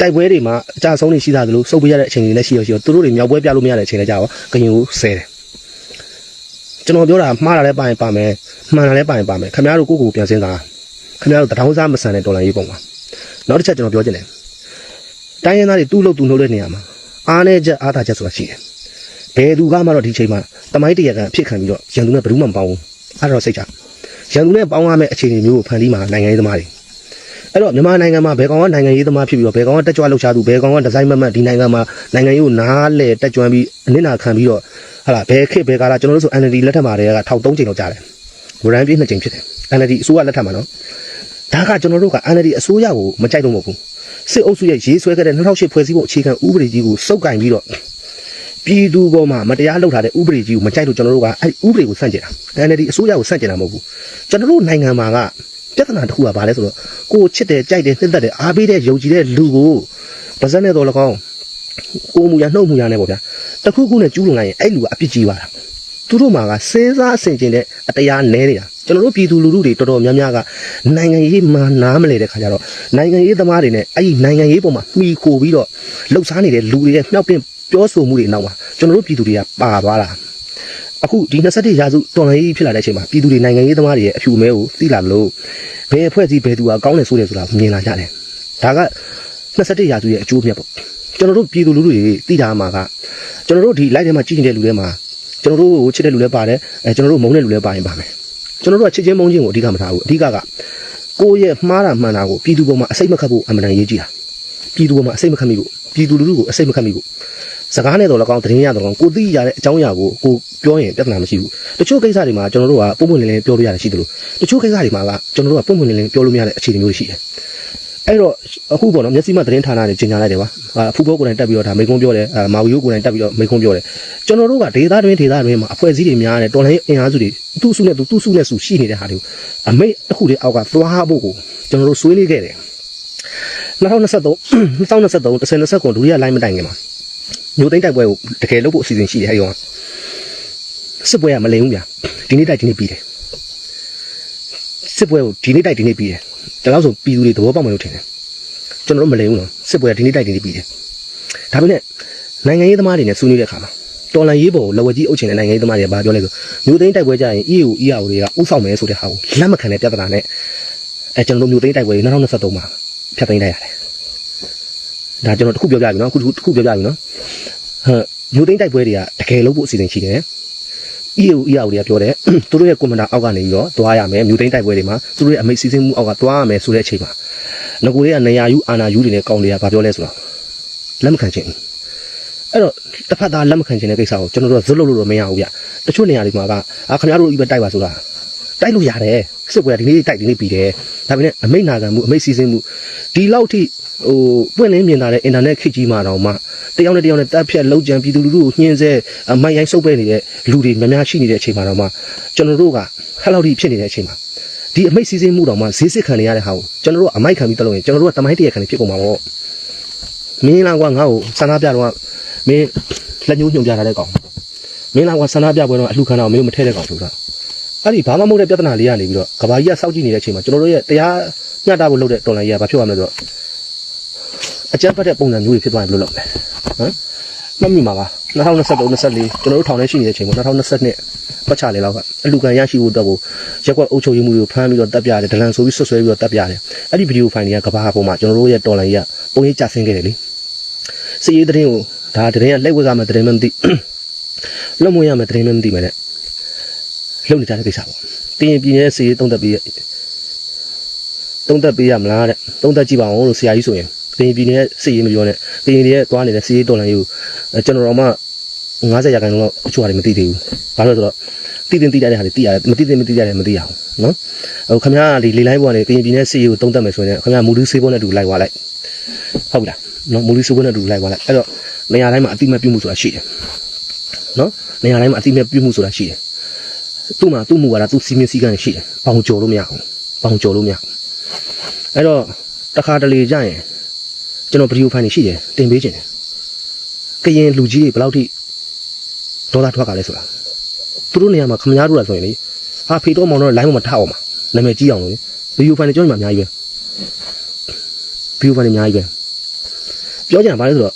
တိုက်ပွဲတွေမှာအကြဆုံးတွေရှိတာသလိုစုပ်ပေးရတဲ့အချိန်တွေလည်းရှိရရှိတော့သူတို့တွေမြောက်ပွဲပြလို့မရတဲ့အချိန်လည်းကြာတော့ကရင်ကိုဆဲတယ်ကျွန်တော်ပြောတာမှားတာလည်းပါရင်ပါမယ်မှန်တာလည်းပါရင်ပါမယ်ခင်ဗျားတို့ကိုယ့်ကိုယ်ပြန်စဉ်းစားခင်ဗျားတို့တထောင်းစားမဆန်တဲ့ဒေါ်လာရေးပုံပါနောက်တစ်ချက်ကျွန်တော်ပြောချင်တယ် တိုင်းရင်းသားတွေသူ့လို့သူ့နှုတ်တဲ့နေရာမှာအားနဲ့ချက်အားသာချက်ဆိုတာရှိတယ်။ဘယ်သူကမှတော့ဒီချိန်မှာတမိုင်းတရကန်အဖြစ်ခံပြီးတော့ရန်သူနဲ့ဘယ်သူမှမပေါင်းဘူး။အဲ့ဒါတော့စိတ်ချ။ရန်သူနဲ့ပေါင်းရမယ့်အခြေအနေမျိုးကိုဖန်တီးမှာနိုင်ငံရေးသမားတွေ။အဲ့တော့မြန်မာနိုင်ငံမှာဘယ်ကောင်ကနိုင်ငံရေးသမားဖြစ်ပြီးတော့ဘယ်ကောင်ကတက်ကြွလှုပ်ရှားသူဘယ်ကောင်ကဒီဇိုင်းမတ်မတ်ဒီနိုင်ငံမှာနိုင်ငံရေးကိုနားလဲတက်ကြွပြီးအနစ်နာခံပြီးတော့ဟာလာဘယ်ခေတ်ဘယ်ကာလကျွန်တော်တို့ဆို NLD လက်ထက်မှာတည်းကထောက်၃ချိန်လောက်ကြားတယ်။ဝရန်ပြေးနှစ်ချိန်ဖြစ်တယ်။ NLD အစိုးရလက်ထက်မှာနော်။ဒါကကျွန်တော်တို့က NLD အစိုးရကိုမကြိုက်လို့မဟုတ်ဘူး။ စစ်အုပ်စုရဲ့ရေးဆွဲခဲ့တဲ့2008ဖွဲ့စည်းပုံအခြေခံဥပဒေကြီးကိုစုပ်ကင်ပြီးတော့ပြည်သူပေါ်မှာမတရားလုပ်ထားတဲ့ဥပဒေကြီးကိုမကြိုက်လို့ကျွန်တော်တို့ကအဲ့ဥပဒေကိုဆန့်ကျင်တာ NLD အစိုးရကိုဆန့်ကျင်တာမဟုတ်ဘူးကျွန်တော်တို့နိုင်ငံမှာကပြဿနာတစ်ခုကဘာလဲဆိုတော့ကိုချစ်တယ်ကြိုက်တယ်နှစ်သက်တယ်အားပေးတဲ့ယုံကြည်တဲ့လူကိုပါဇက်နဲ့တော့လကောင်းကိုမူရနှုတ်မူရနဲ့ပေါ့ဗျာတခုခုနဲ့ကျူးလွန်လိုက်ရင်အဲ့လူကအပြစ်ကြီးပါတာ သူတို့မှာကစဉ်းစားအဆင်ခြင်တဲ့အတရားနဲနေတာကျွန်တော်တို့ပြည်သူလူထုတွေတော်တော်များများကနိုင်ငံရေးမှနားမလဲတဲ့ခါကျတော့နိုင်ငံရေးသမားတွေနဲ့အဲ့ဒီနိုင်ငံရေးပေါ်မှာမှီခိုပြီးတော့လှုပ်ရှားနေတဲ့လူတွေရဲ့မြောက်ပင့်ပြောဆိုမှုတွေနောက်မှာကျွန်တော်တို့ပြည်သူတွေကပါသွားတာအခုဒီ27ရာစုတော်လှန်ရေးဖြစ်လာတဲ့အချိန်မှာပြည်သူတွေနိုင်ငံရေးသမားတွေရဲ့အဖြူမဲကိုသိလာလို့ဘယ်အဖွဲ့အစည်းဘယ်သူကကောင်းတယ်ဆိုတယ်ဆိုတာမြင်လာကြတယ်ဒါက27ရာစုရဲ့အကျိုးမြတ်ပေါ့ကျွန်တော်တို့ပြည်သူလူထုတွေသိတာမှာကကျွန်တော်တို့ဒီ live ထဲမှာကြည့်နေတဲ့လူတွေမှာ ကျွန်တော်တို့ကိုချစ်တဲ့လူလည်းပါတယ်အဲကျွန်တော်တို့မုန်းတဲ့လူလည်းပါရင်ပါမယ်ကျွန်တော်တို့ကချစ်ချင်းမုန်းချင်းကိုအဓိကမထားဘူးအဓိကကကိုယ့်ရဲ့မှားတာမှန်တာကိုပြည်သူပေါ်မှာအစိတ်မခတ်ဖို့အမှန်တန်ရေးကြည့်တာပြည်သူပေါ်မှာအစိတ်မခတ်မိဖို့ပြည်သူလူထုကိုအစိတ်မခတ်မိဖို့စကားနဲ့တော့လကောင်းသတင်းရတော့လကောင်းကိုသိရတဲ့အကြောင်းအရာကိုကိုပြောရင်ပြဿနာမရှိဘူးတချို့ကိစ္စတွေမှာကျွန်တော်တို့ကပုံပွင့်လင်းလင်းပြောလို့ရတယ်ရှိတယ်လို့တချို့ကိစ္စတွေမှာကကျွန်တော်တို့ကပုံပွင့်လင်းလင်းပြောလို့မရတဲ့အခြေအနေမျိုးတွေရှိတယ် အဲ့တော့အခုပေါ့နော်မျက်စိမှသတင်းဌာနတွေကြီးညာလိုက်တယ်ပါအာဖူဘောကိုယ်တိုင်တက်ပြီးတော့ဒါမိကုံးပြောတယ်အာမာဝီယိုကိုယ်တိုင်တက်ပြီးတော့မိကုံးပြောတယ်ကျွန်တော်တို့ကဒေသတွင်းဒေသတွင်းမှာအဖွဲ့အစည်းတွေများတယ်တော်လိုင်းအင်အားစုတွေသူ့စုနဲ့သူသူ့စုနဲ့စုရှိနေတဲ့ဟာတွေကိုအမိတ်တစ်ခုတည်းအောက်ကသွားဖို့ကိုကျွန်တော်တို့ဆွေးနွေးခဲ့တယ်2023 2023 2020ဒုတိယ line မတိုင်ခင်မှာမျိုးသိန်းတိုက်ပွဲကိုတကယ်လုပ်ဖို့အစီအစဉ်ရှိတယ်အဲ့ရောစစ်ပွဲကမလိမ်ဘူးဗျာဒီနေ့တိုက်ဒီနေ့ပြီးတယ်စစ်ပွဲကိုဒီနေ့တိုက်ဒီနေ့ပြီးတယ် ဒါတော့ဆိုပြည်သူတွေသဘောပေါက်မယ်လို့ထင်တယ်ကျွန်တော်တို့မလိမ်ဘူးနော်စစ်ပွဲကဒီနေ့တိုက်ဒီနေ့ပြီးတယ်ဒါပေမဲ့နိုင်ငံရေးသမားတွေနဲ့ဆွေးနွေးတဲ့အခါမှာတော်လန်ရေးပေါ်ကိုလဝကြီးအုပ်ချင်တဲ့နိုင်ငံရေးသမားတွေကဘာပြောလဲဆိုမျိုးသိန်းတိုက်ပွဲကြရင် EU EAO တွေကဥဆောင်မယ်ဆိုတဲ့ဟာကိုလက်မခံတဲ့ပြဿနာနဲ့အဲကျွန်တော်တို့မျိုးသိန်းတိုက်ပွဲတွေ2023မှာဖျက်သိမ်းလိုက်ရတယ်ဒါကျွန်တော်တစ်ခုပြောပြပြီနော်အခုတစ်ခုပြောပြပြီနော်ဟဲ့မျိုးသိန်းတိုက်ပွဲတွေကတကယ်လို့ဖို့အစီအစဉ်ရှိတယ် EU EAO တွေကပြောတယ်သူတို့ရဲ့ကွန်မန်ဒါအောက်ကနေပြီးတော့သွားရမယ်မျိုးသိန်းတိုက်ပွဲတွေမှာသူတို့ရဲ့အမိတ်စီစဉ်မှုအောက်ကသွားရမယ်ဆိုတဲ့အချိန်မှာငကိုတွေကနေရာယူအာနာယူတွေနဲ့ကောင်းတွေကဘာပြောလဲဆိုတော့လက်မခံချင်ဘူးအဲ့တော့တစ်ဖက်သားလက်မခံချင်တဲ့ကိစ္စကိုကျွန်တော်တို့ကဇွတ်လို့လို့တော့မရဘူးဗျတချို့နေရာတွေမှာကအာခင်ဗျားတို့ဤပဲတိုက်ပါဆိုတာတိုက်လို့ရတယ်စစ်ပွဲကဒီနေ့တိုက်ဒီနေ့ပြီးတယ်ဒါပေမဲ့အမိတ်နာခံမှုအမိတ်စီစဉ်မှုဒီလောက်ထိ ဟိုပွင့်လင်းမြင်လာတဲ့အင်တာနက်ခေတ်ကြီးမှာတော့မှတယောက်နဲ့တယောက်နဲ့တပ်ဖြတ်လောက်ကြံပြည်သူလူထုကိုညှင်းဆဲအမိုက်ရိုင်းစုပ်ပဲနေတဲ့လူတွေများများရှိနေတဲ့အချိန်မှာတော့မှကျွန်တော်တို့ကဟဲ့လောက်ထိဖြစ်နေတဲ့အချိန်မှာဒီအမိတ်စီစဉ်မှုတော့မှဈေးစစ်ခံနေရတဲ့ဟာကိုကျွန်တော်တို့အမိုက်ခံပြီးတက်လို့ရင်ကျွန်တော်တို့ကတမိုင်းတရခံနေဖြစ်ကုန်မှာပေါ့မင်းလာကငါ့ကိုဆန္ဒပြတော့မင်းလက်ညှိုးညွှန်ပြထားတဲ့ကောင်မင်းလာကဆန္ဒပြပွဲတော့အလှခံတော့မင်းမထဲတဲ့ကောင်ဆိုတာအဲ့ဒီဘာမှမဟုတ်တဲ့ပြဿနာလေးကနေပြီးတော့ကဘာကြီးကစောက်ကြည့်နေတဲ့အချိန်မှာကျွန်တော်တို့ရဲ့တရားမျှတဖို့လုပ်တဲ့တော်လိုင်းကြီးကဘာဖြစ်ရမလဲဆိုတော့ အကြမ်းဖက်တဲ့ပုံစံမျိုးတွေဖြစ်သွားရင်ဘယ်လိုလုပ်လဲဟမ်မှတ်မိမှာပါ2023 24ကျွန်တော်တို့ထောင်ထဲရှိနေတဲ့အချိန်မှာ2022ပတ်ချလေလောက်ကအလူကန်ရရှိဖို့အတွက်ကိုရက်ကွက်အုပ်ချုပ်ရေးမှုတွေကိုဖမ်းပြီးတော့တပ်ပြတယ်ဒလန်ဆိုပြီးဆွဆွဲပြီးတော့တပ်ပြတယ်အဲ့ဒီဗီဒီယိုဖိုင်တွေကကဘာပေါ်မှာကျွန်တော်တို့ရဲ့တော်လိုင်းကြီးကပုံရိပ်ကြဆင်းခဲ့တယ်လေစီရေးတဲ့ရင်ကိုဒါတဲ့ရင်ကလက်ဝဲကမှတဲ့ရင်မှမသိလွတ်မွေးရမှတဲ့ရင်မှမသိမယ်နဲ့လုံနေကြတဲ့ကိစ္စပေါ့တင်ရင်ပြင်းရဲ့စီရေးတုံးသက်ပြီးတုံးသက်ပေးရမလားတဲ့တုံးသက်ကြည့်ပါအောင်လို့ဆရာကြီးဆိုရင် တင်ရင်ပြင်းရဲ့စီရေးမပြောနဲ့တင်ရင်ရဲ့သွားနေတဲ့စီရေးတော်လိုင်းကြီးကိုကျွန်တော်တို့မှ90ရာခိုင်နှုန်းလောက်အချို့ဟာတွေမသိသေးဘူးဘာလို့လဲဆိုတော့တည်တင်တည်တဲ့ဟာတွေသိရတယ်မသိတင်မသိရတယ်မသိရအောင်နော်ဟိုခင်ဗျားဒီလေလိုင်းပေါ်ကနေကရင်ပြည်နယ်စီရေးကိုတုံးသက်မယ်ဆိုရင်ခင်ဗျားမူလူဆေးပေါ်နဲ့တူလိုက်သွားလိုက်ဟုတ်ပြီလားနော်မူလူဆေးပေါ်နဲ့တူလိုက်သွားလိုက်အဲ့တော့နေရာတိုင်းမှာအတိမတ်ပြုမှုဆိုတာရှိတယ်နော်နေရာတိုင်းမှာအတိမတ်ပြုမှုဆိုတာရှိတယ်သူ့မှာသူ့မူကသူ့စီမင်းစည်းကမ်းရှိတယ်ပေါင်ကြော်လို့မရအောင်ပေါင်ကြော်လို့မရအောင်အဲ့တော့တခါတလေကြရင် ကျွန်တော်ဗီဒီယိုဖိုင်နေရှိတယ်တင်ပေးခြင်းတယ်ကရင်လူကြီးတွေဘယ်လောက်ထိဒေါသထွက်ကလဲဆိုတာသူတို့နေရာမှာခမများတို့လာဆိုရင်လေဟာဖေတော့မောင်တော့ line ပေါ်မှာထားအောင်ပါနာမည်ကြီးအောင်လို့ဗီဒီယိုဖိုင်တွေကျွန်တော်မှအများကြီးပဲဗီဒီယိုဖိုင်တွေအများကြီးပဲပြောကြတာဘာလဲဆိုတော့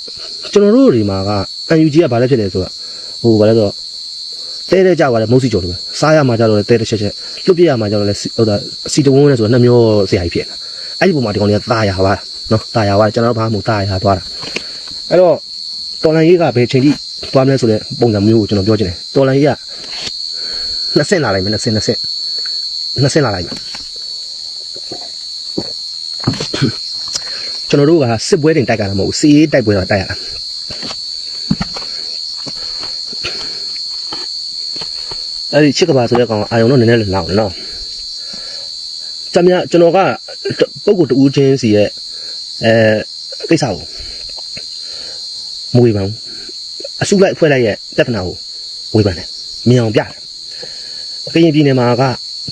ကျွန်တော်တို့ဒီမှာက UNG ကဘာလဲဖြစ်လဲဆိုတော့ဟိုဘာလဲဆိုတော့တဲတဲကြောက်ရတယ်မုတ်စီကြော်လို့ပဲစားရမှာကြောက်လို့လဲတဲတဲချက်ချက်လွတ်ပြရမှာကြောက်လို့လဲဟိုဒါစီတဝန်းနဲ့ဆိုတော့နှစ်မျိုးဆရာကြီးဖြစ်နေတာအဲ့ဒီပုံမှာဒီကောင်တွေကตายရပါ နော်တာယာသွားတယ်ကျွန်တော်တို့ဘာမှမတာယာသွားတာအဲ့တော့တော်လန်ရေးကဘယ်ချိန်ထိသွားမလဲဆိုတဲ့ပုံစံမျိုးကိုကျွန်တော်ပြောချင်တယ်တော်လန်ရေးက20လာလိုက်မယ်20 20 20လာလိုက်မယ်ကျွန်တော်တို့ကစစ်ပွဲတင်တိုက်ကြတာမဟုတ်ဘူးစီးရေးတိုက်ပွဲတော့တိုက်ရတာအဲ့ဒီချစ်ကဘာဆိုတဲ့ကောင်အာယုံတော့နည်းနည်းလောက်နော်ကျွန်မကျွန်တော်ကပုံကိုတူးချင်းစီရဲ့ အဲကိစ္စကိုမဝေးပါဘူးအစုလိုက်အဖွဲ့လိုက်ရဲ့ပြဿနာကိုဝေးပန်းတယ်မြင်အောင်ပြတယ်ကရင်ပြည်နယ်မှာက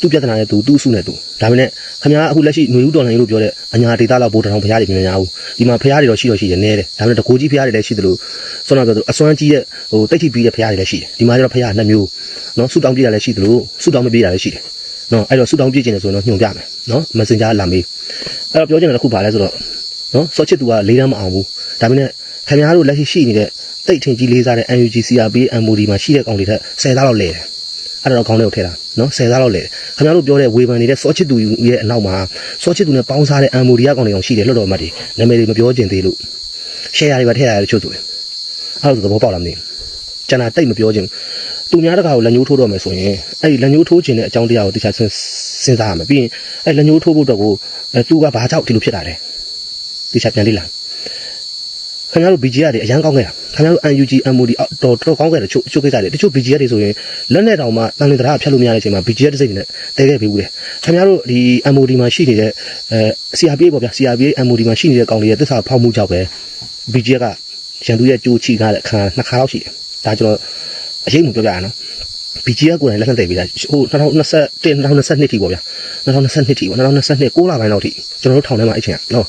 သူ့ပြဿနာနဲ့သူသူ့အစုနဲ့သူဒါပေမဲ့ခင်ဗျားအခုလက်ရှိຫນွေဦးတော်နိုင်လို့ပြောတဲ့အညာဒေတာလောက်ဘိုးတောင်ဖရားတွေပြင်မများဘူးဒီမှာဖရားတွေတော့ရှိတော့ရှိတယ်နည်းတယ်ဒါပေမဲ့တကိုကြီးဖရားတွေလည်းရှိတယ်လို့ဆွမ်းတော့ပြောသူအစွမ်းကြီးတဲ့ဟိုတိတ်ထိပြီးတဲ့ဖရားတွေလည်းရှိတယ်ဒီမှာကျတော့ဖရားနှစ်မျိုးနော်ဆူတောင်းပြတာလည်းရှိတယ်လို့ဆူတောင်းမပြတာလည်းရှိတယ်နော်အဲ့တော့ဆူတောင်းပြခြင်းတယ်ဆိုရင်တော့ညွှန်ပြမယ်နော် messenger လာမေးအဲ့တော့ပြောချင်တာတစ်ခုပါလဲဆိုတော့ နော်စောချစ်သူကလေးတန်းမအောင်ဘူးဒါပေမဲ့ခင်ဗျားတို့လက်ရှိရှိနေတဲ့တိတ်ထင်ကြီးလေးစားတဲ့ NUG CRP MOD မှာရှိတဲ့ကောင်တွေထက်10သားလောက်လဲတယ်အဲ့တော့ခေါင်းထဲကိုထည့်တာနော်10သားလောက်လဲတယ်ခင်ဗျားတို့ပြောတဲ့ဝေဖန်နေတဲ့စောချစ်သူရဲ့အနောက်မှာစောချစ်သူနဲ့ပေါင်းစားတဲ့ MOD ကကောင်တွေအောင်ရှိတယ်လွတ်တော်မှတ်တွေနာမည်တွေမပြောကျင်သေးလို့ share တွေပဲထည့်ရတယ်ချို့ဆိုရင်အဲ့လိုသဘောပေါက်လာမသိဘူးကျန်တာတိတ်မပြောချင်သူများတကာကိုလက်ညှိုးထိုးတော့မယ်ဆိုရင်အဲ့ဒီလက်ညှိုးထိုးခြင်းတဲ့အကြောင်းတရားကိုတခြားစဉ်းစားရမယ်ပြီးရင်အဲ့လက်ညှိုးထိုးဖို့အတွက်ကိုအဲသူကဘာကြောင့်ဒီလိုဖြစ်တာလဲ တခြားပြန်လေ့လာခင်ဗျားတို့ BG ရတယ်အရန်ကောင်းခဲ့တာခင်ဗျားတို့ UNG MOD တော့တော်ကောင်းခဲ့တယ်ချို့ချို့ကိစ္စတွေတချို့ BG ရတယ်ဆိုရင်လက်နဲ့တောင်မှတန်လင်တရားဖြတ်လို့မရတဲ့အချိန်မှာ BG ရတဲ့စိတ်နဲ့တဲခဲ့ပြီးဘူးလေခင်ဗျားတို့ဒီ MOD မှာရှိနေတဲ့အဲ CRPA ပေါ့ဗျာ CRPA MOD မှာရှိနေတဲ့ကောင်တွေရဲ့သစ္စာဖောက်မှုကြောင့်ပဲ BG ကရန်သူရဲ့ကြိုးချီကားတဲ့အခါနှစ်ခါလောက်ရှိတယ်ဒါကျွန်တော်အရေးမပြောပြရနော် BGF ကိုယ်တိုင်လက်ထပ်တည်ပြီးသားဟို2021 2022ထိပေါ့ဗျာ2022ထိပေါ့2022 6လပိုင်းလောက်ထိကျွန်တော်တို့ထောင်ထဲမှာအဲ့ချိန်ကနော်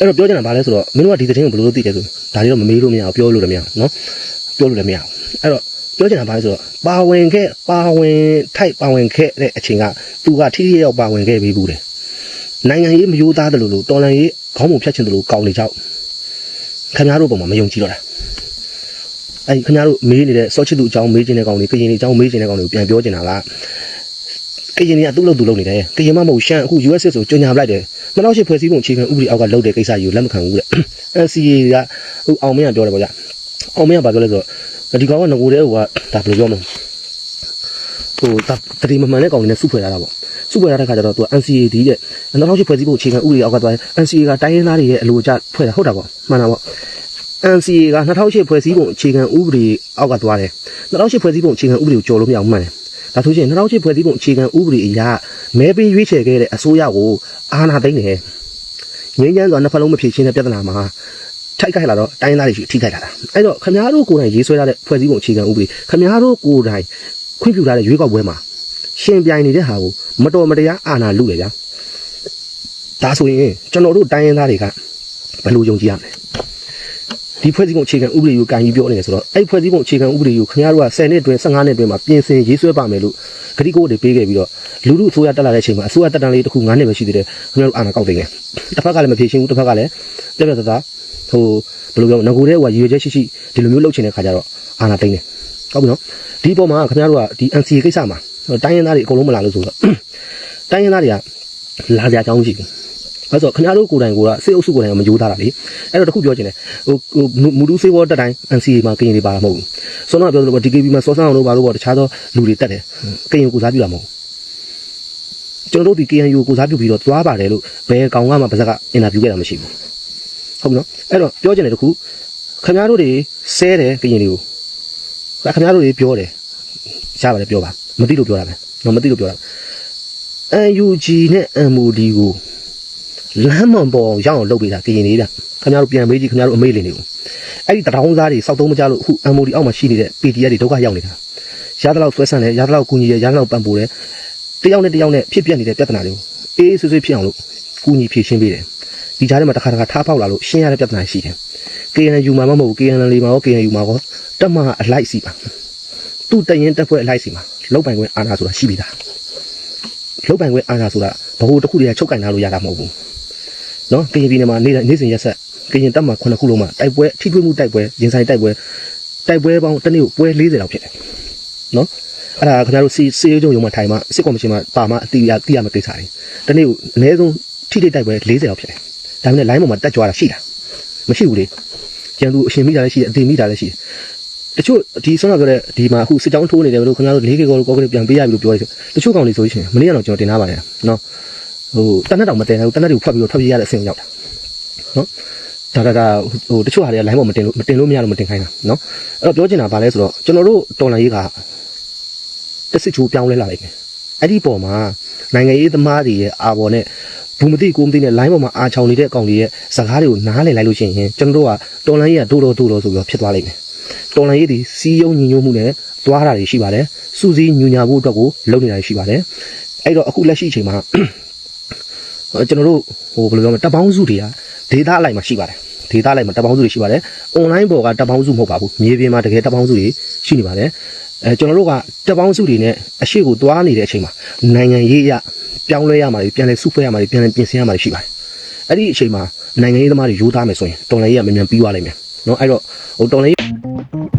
အဲ့တော့ပြောချင်တာဘာလဲဆိုတော့မင်းတို့ကဒီသတင်းကိုဘယ်လိုလုပ်သိတယ်ဆိုဒါလေးတော့မမေးလို့မရဘူးပြောလို့လည်းမရဘူးနော်ပြောလို့လည်းမရဘူးအဲ့တော့ပြောချင်တာဘာလဲဆိုတော့ပါဝင်ခဲ့ပါဝင်ထိုက်ပါဝင်ခဲ့တဲ့အချိန်ကသူကထိထိရောက်ပါဝင်ခဲ့ပြီးဘူးတယ်နိုင်ငံရေးမယိုးသားတယ်လို့လို့တော်လန်ရေးခေါင်းပုံဖြတ်ချင်တယ်လို့ကောင်းနေကြောက်ခင်ဗျားတို့ပုံမှာမယုံကြည်တော့တာအဲ့ဒီခင်ဗျားတို့မေးနေတဲ့စောချစ်သူအကြောင်းမေးခြင်းတဲ့ကောင်တွေကရင်တွေအကြောင်းမေးခြင်းတဲ့ကောင်တွေကိုပြန်ပြောချင်တာလားကရင်တွေကသူ့လို့သူ့လို့နေတယ်ကရင်မမဟုတ်ရှမ်းအခု US ဆိုကြော်ညာပလိုက်တယ် 2008ဖွဲ့စည်းပုံအခြေခံဥပဒေအောက်ကလုပ်တဲ့ကိစ္စကြီးကိုလက်မခံဘူးတဲ့ NCA ကဟိုအောင်မင်းကပြောတယ်ပေါ့ဗျအောင်မင်းကဘာပြောလဲဆိုတော့ဒီကောင်ကငကိုတဲ့ဟိုကဒါဘယ်လိုပြောမလဲဟိုတတိမမှန်တဲ့ကောင်တွေနဲ့စုဖွဲ့ရတာပေါ့စုဖွဲ့ရတဲ့ခါကျတော့သူက NCA ဒီတဲ့2008ဖွဲ့စည်းပုံအခြေခံဥပဒေအောက်ကသွား NCA ကတိုင်းရင်းသားတွေရဲ့အလိုကျဖွဲ့တာဟုတ်တာပေါ့မှန်တာပေါ့ NCA က2008ဖွဲ့စည်းပုံအခြေခံဥပဒေအောက်ကသွားတယ်2008ဖွဲ့စည်းပုံအခြေခံဥပဒေကိုကျော်လို့မရဘူးမှန်တယ်ဒါဆိုရှင်2008ဖွဲ့စည်းပုံအခြေခံဥပဒေအရ မဲပေးရွေးချယ်ခဲ့တဲ့အစိုးရကိုအာဏာသိမ်းတယ်ငင်းချမ်းစွာနှစ်ဖက်လုံးမဖြေရှင်းတဲ့ပြဿနာမှာထိုက်ခိုက်လာတော့တိုင်းသားတွေရှိထိခိုက်လာတာအဲ့တော့ခမားတို့ကိုယ်တိုင်ရေးဆွဲထားတဲ့ဖွဲ့စည်းပုံအခြေခံဥပဒေခမားတို့ကိုယ်တိုင်ခွင့်ပြုထားတဲ့ရွေးကောက်ပွဲမှာရှင်ပြိုင်နေတဲ့ဟာကိုမတော်မတရားအာဏာလုတယ်ဗျာဒါဆိုရင်ကျွန်တော်တို့တိုင်းရင်းသားတွေကဘယ်လိုယုံကြည်ရမလဲ ဒီဖွဲ့စည်းပုံအခြေခံဥပဒေကိုကန်ကြီးပြောနေတယ်ဆိုတော့အဲ့ဖွဲ့စည်းပုံအခြေခံဥပဒေကိုခင်ဗျားတို့က10နှစ်အတွင်း15နှစ်အတွင်းမှာပြင်ဆင်ရေးဆွဲပါမယ်လို့ဂတိကိုတွေပေးခဲ့ပြီးတော့လူလူအစိုးရတက်လာတဲ့အချိန်မှာအစိုးရတက်တန်းလေးတစ်ခု9နှစ်ပဲရှိသေးတယ်ခင်ဗျားတို့အာဏာကောက်တင်ခဲ့တစ်ဖက်ကလည်းမဖြေရှင်းဘူးတစ်ဖက်ကလည်းပြပြတသားဟိုဘယ်လိုပြောငကိုတဲ့ဟိုကရည်ရွယ်ချက်ရှိရှိဒီလိုမျိုးလုပ်ချင်တဲ့ခါကျတော့အာဏာသိမ်းတယ်ဟုတ်ပြီနော်ဒီအပေါ်မှာခင်ဗျားတို့ကဒီ NCA ကိစ္စမှာတိုင်းရင်းသားတွေအကုန်လုံးမလာလို့ဆိုတော့တိုင်းရင်းသားတွေကလာကြအကြောင်းမရှိဘူး အဲ့ဆိုခင်ဗျားတို့ကိုယ်တိုင်ကစေအုပ်စုကိုယ်တိုင်ကမကြိုးသားတာလေအဲ့တော့တခုပြောချင်တယ်ဟိုဟိုမူတူးစေးဘောတက်တိုင်း NCA မှာကရင်တွေပါတာမဟုတ်ဘူးစောနာပြောသလိုပေါ့ DKB မှာစောဆန်းအောင်လို့ပါလို့ပေါ့တခြားသောလူတွေတက်တယ်ကရင်ကိုစားပြတာမဟုတ်ကျွန်တော်တို့ဒီ KNU ကိုစားပြုပြီးတော့သွားပါတယ်လို့ဘယ်ကောင်ကမှပါဇက်ကအင်တာဗျူးခဲ့တာမရှိဘူးဟုတ်ပြီနော်အဲ့တော့ပြောချင်တယ်တခုခင်ဗျားတို့တွေဆဲတယ်ကရင်တွေကိုခင်ဗျားတို့တွေပြောတယ်ရပါတယ်ပြောပါမသိလို့ပြောတာပဲတော့မသိလို့ပြောတာ UNG နဲ့ MOD ကို လမ်းမပေါ်အောင်ရောက်အောင်လုပ်ပေးတာကရင်လေးဗျခင်ဗျားတို့ပြန်မေးကြည့်ခင်ဗျားတို့အမေးလင်းတွေကိုအဲ့ဒီတရောင်းစားတွေစောက်သုံးမကြလို့အခု MOD အောက်မှာရှိနေတဲ့ PDF တွေဒုက္ခရောက်နေတာရသလောက်ဆွဲဆန့်တယ်ရသလောက်ကူညီတယ်ရသလောက်ပံ့ပိုးတယ်တယောက်နဲ့တယောက်နဲ့ဖြစ်ပြနေတဲ့ပြဿနာတွေကိုအေးအေးဆွေးဆွေးဖြစ်အောင်လို့ကူညီဖြေရှင်းပေးတယ်ဒီကြားထဲမှာတစ်ခါတစ်ခါထားပေါက်လာလို့ရှင်းရတဲ့ပြဿနာရှိတယ် KNU မှာမဟုတ်ဘူး KNL မှာရော KNU မှာရောတက်မအလိုက်စီပါသူ့တရင်တက်ဖွဲ့အလိုက်စီမှာလောက်ပိုင်ခွင့်အာဏာဆိုတာရှိပြီသားလောက်ပိုင်ခွင့်အာဏာဆိုတာဘ ਹੁ တစ်ခုတည်းကချုပ်ကင်ထားလို့ရတာမဟုတ်ဘူး နော်ကရင်ပြည်နယ်မှာနေ့တိုင်းနေ့စဉ်ရက်ဆက်ကရင်တပ်မှာခုနှစ်ခုလုံးမှာတိုက်ပွဲထိတွေ့မှုတိုက်ပွဲရင်ဆိုင်တိုက်ပွဲတိုက်ပွဲပေါင်းတစ်နေ့ကိုပွဲ40လောက်ဖြစ်တယ်နော်အဲ့ဒါခင်ဗျားတို့စီစီရုံးချုပ်ရုံမှာထိုင်မှာစစ်ကော်မရှင်မှာပါမှာအတိအတိရမယ့်ကိစ္စတွေတစ်နေ့ကိုအနည်းဆုံးထိတွေ့တိုက်ပွဲ40လောက်ဖြစ်တယ်ဒါပေမဲ့ line ပေါ်မှာတက်ကြွားတာရှိတာမရှိဘူးလေကျန်သူအရှင်မိတာလည်းရှိတယ်အသေးမိတာလည်းရှိတယ်တချို့ဒီဆောင်းပြောတဲ့ဒီမှာအခုစစ်ကြောင်းထိုးနေတယ်လို့ခင်ဗျားတို့၄ကေကောကောကလေးပြန်ပေးရပြီလို့ပြောရတယ်တချို့ကောင်တွေဆိုရှင်မနေ့ကတော့ကျွန်တော်တင်ထားပါတယ်နော် ဟိုတနက်တောင်မတင်ဘူးတနက်တွေကိုဖတ်ပြီးတော့ထွက်ပြေးရတဲ့အဆင့်ကိုရောက်တာနော်ဒါဒါဒါဟိုတချို့ဟာတွေက line ပေါ်မတင်လို့မတင်လို့မရလို့မတင်ခိုင်းတာနော်အဲ့တော့ပြောချင်တာဗာလဲဆိုတော့ကျွန်တော်တို့တော်လိုင်းရေးကတစ်စစ်ချိုးပြောင်းလဲလာလိုက်မယ်အဲ့ဒီပုံမှာနိုင်ငံရေးသမားတွေရဲ့အာဘော်နဲ့ဘူးမသိကိုမသိနဲ့ line ပေါ်မှာအာချောင်နေတဲ့အကောင်တွေရဲ့စကားတွေကိုနားလည်လိုက်လို့ရှိရင်ကျွန်တော်တို့ကတော်လိုင်းရေးကတိုးတော့တိုးတော့ဆိုပြီးတော့ဖြစ်သွားလိမ့်မယ်တော်လိုင်းရေးဒီစီးယုံညီညွတ်မှုနဲ့သွားတာတွေရှိပါတယ်စူးစီးညူညာဖို့အတွက်ကိုလုပ်နေတာတွေရှိပါတယ်အဲ့တော့အခုလက်ရှိအချိန်မှာဟို ကျွန်တော်တို့ဟိုဘယ်လိုပြောမလဲတပ်ပေါင်းစုတွေကဒေတာအလိုက်မှာရှိပါတယ်ဒေတာအလိုက်မှာတပ်ပေါင်းစုတွေရှိပါတယ်အွန်လိုင်းပေါ်ကတပ်ပေါင်းစုမဟုတ်ပါဘူးမြေပြင်မှာတကယ်တပ်ပေါင်းစုတွေရှိနေပါတယ်အဲကျွန်တော်တို့ကတပ်ပေါင်းစုတွေနဲ့အရှိကိုသွားနေတဲ့အချိန်မှာနိုင်ငံရေးအရပြောင်းလဲရမှာတွေပြန်လဲစုဖွဲ့ရမှာတွေပြန်လဲပြင်ဆင်ရမှာတွေရှိပါတယ်အဲ့ဒီအချိန်မှာနိုင်ငံရေးသမားတွေရိုးသားမယ်ဆိုရင်တော်လိုင်းရေးကမြန်မြန်ပြီးသွားလိမ့်မယ်เนาะအဲ့တော့ဟိုတော်လိုင်းရေး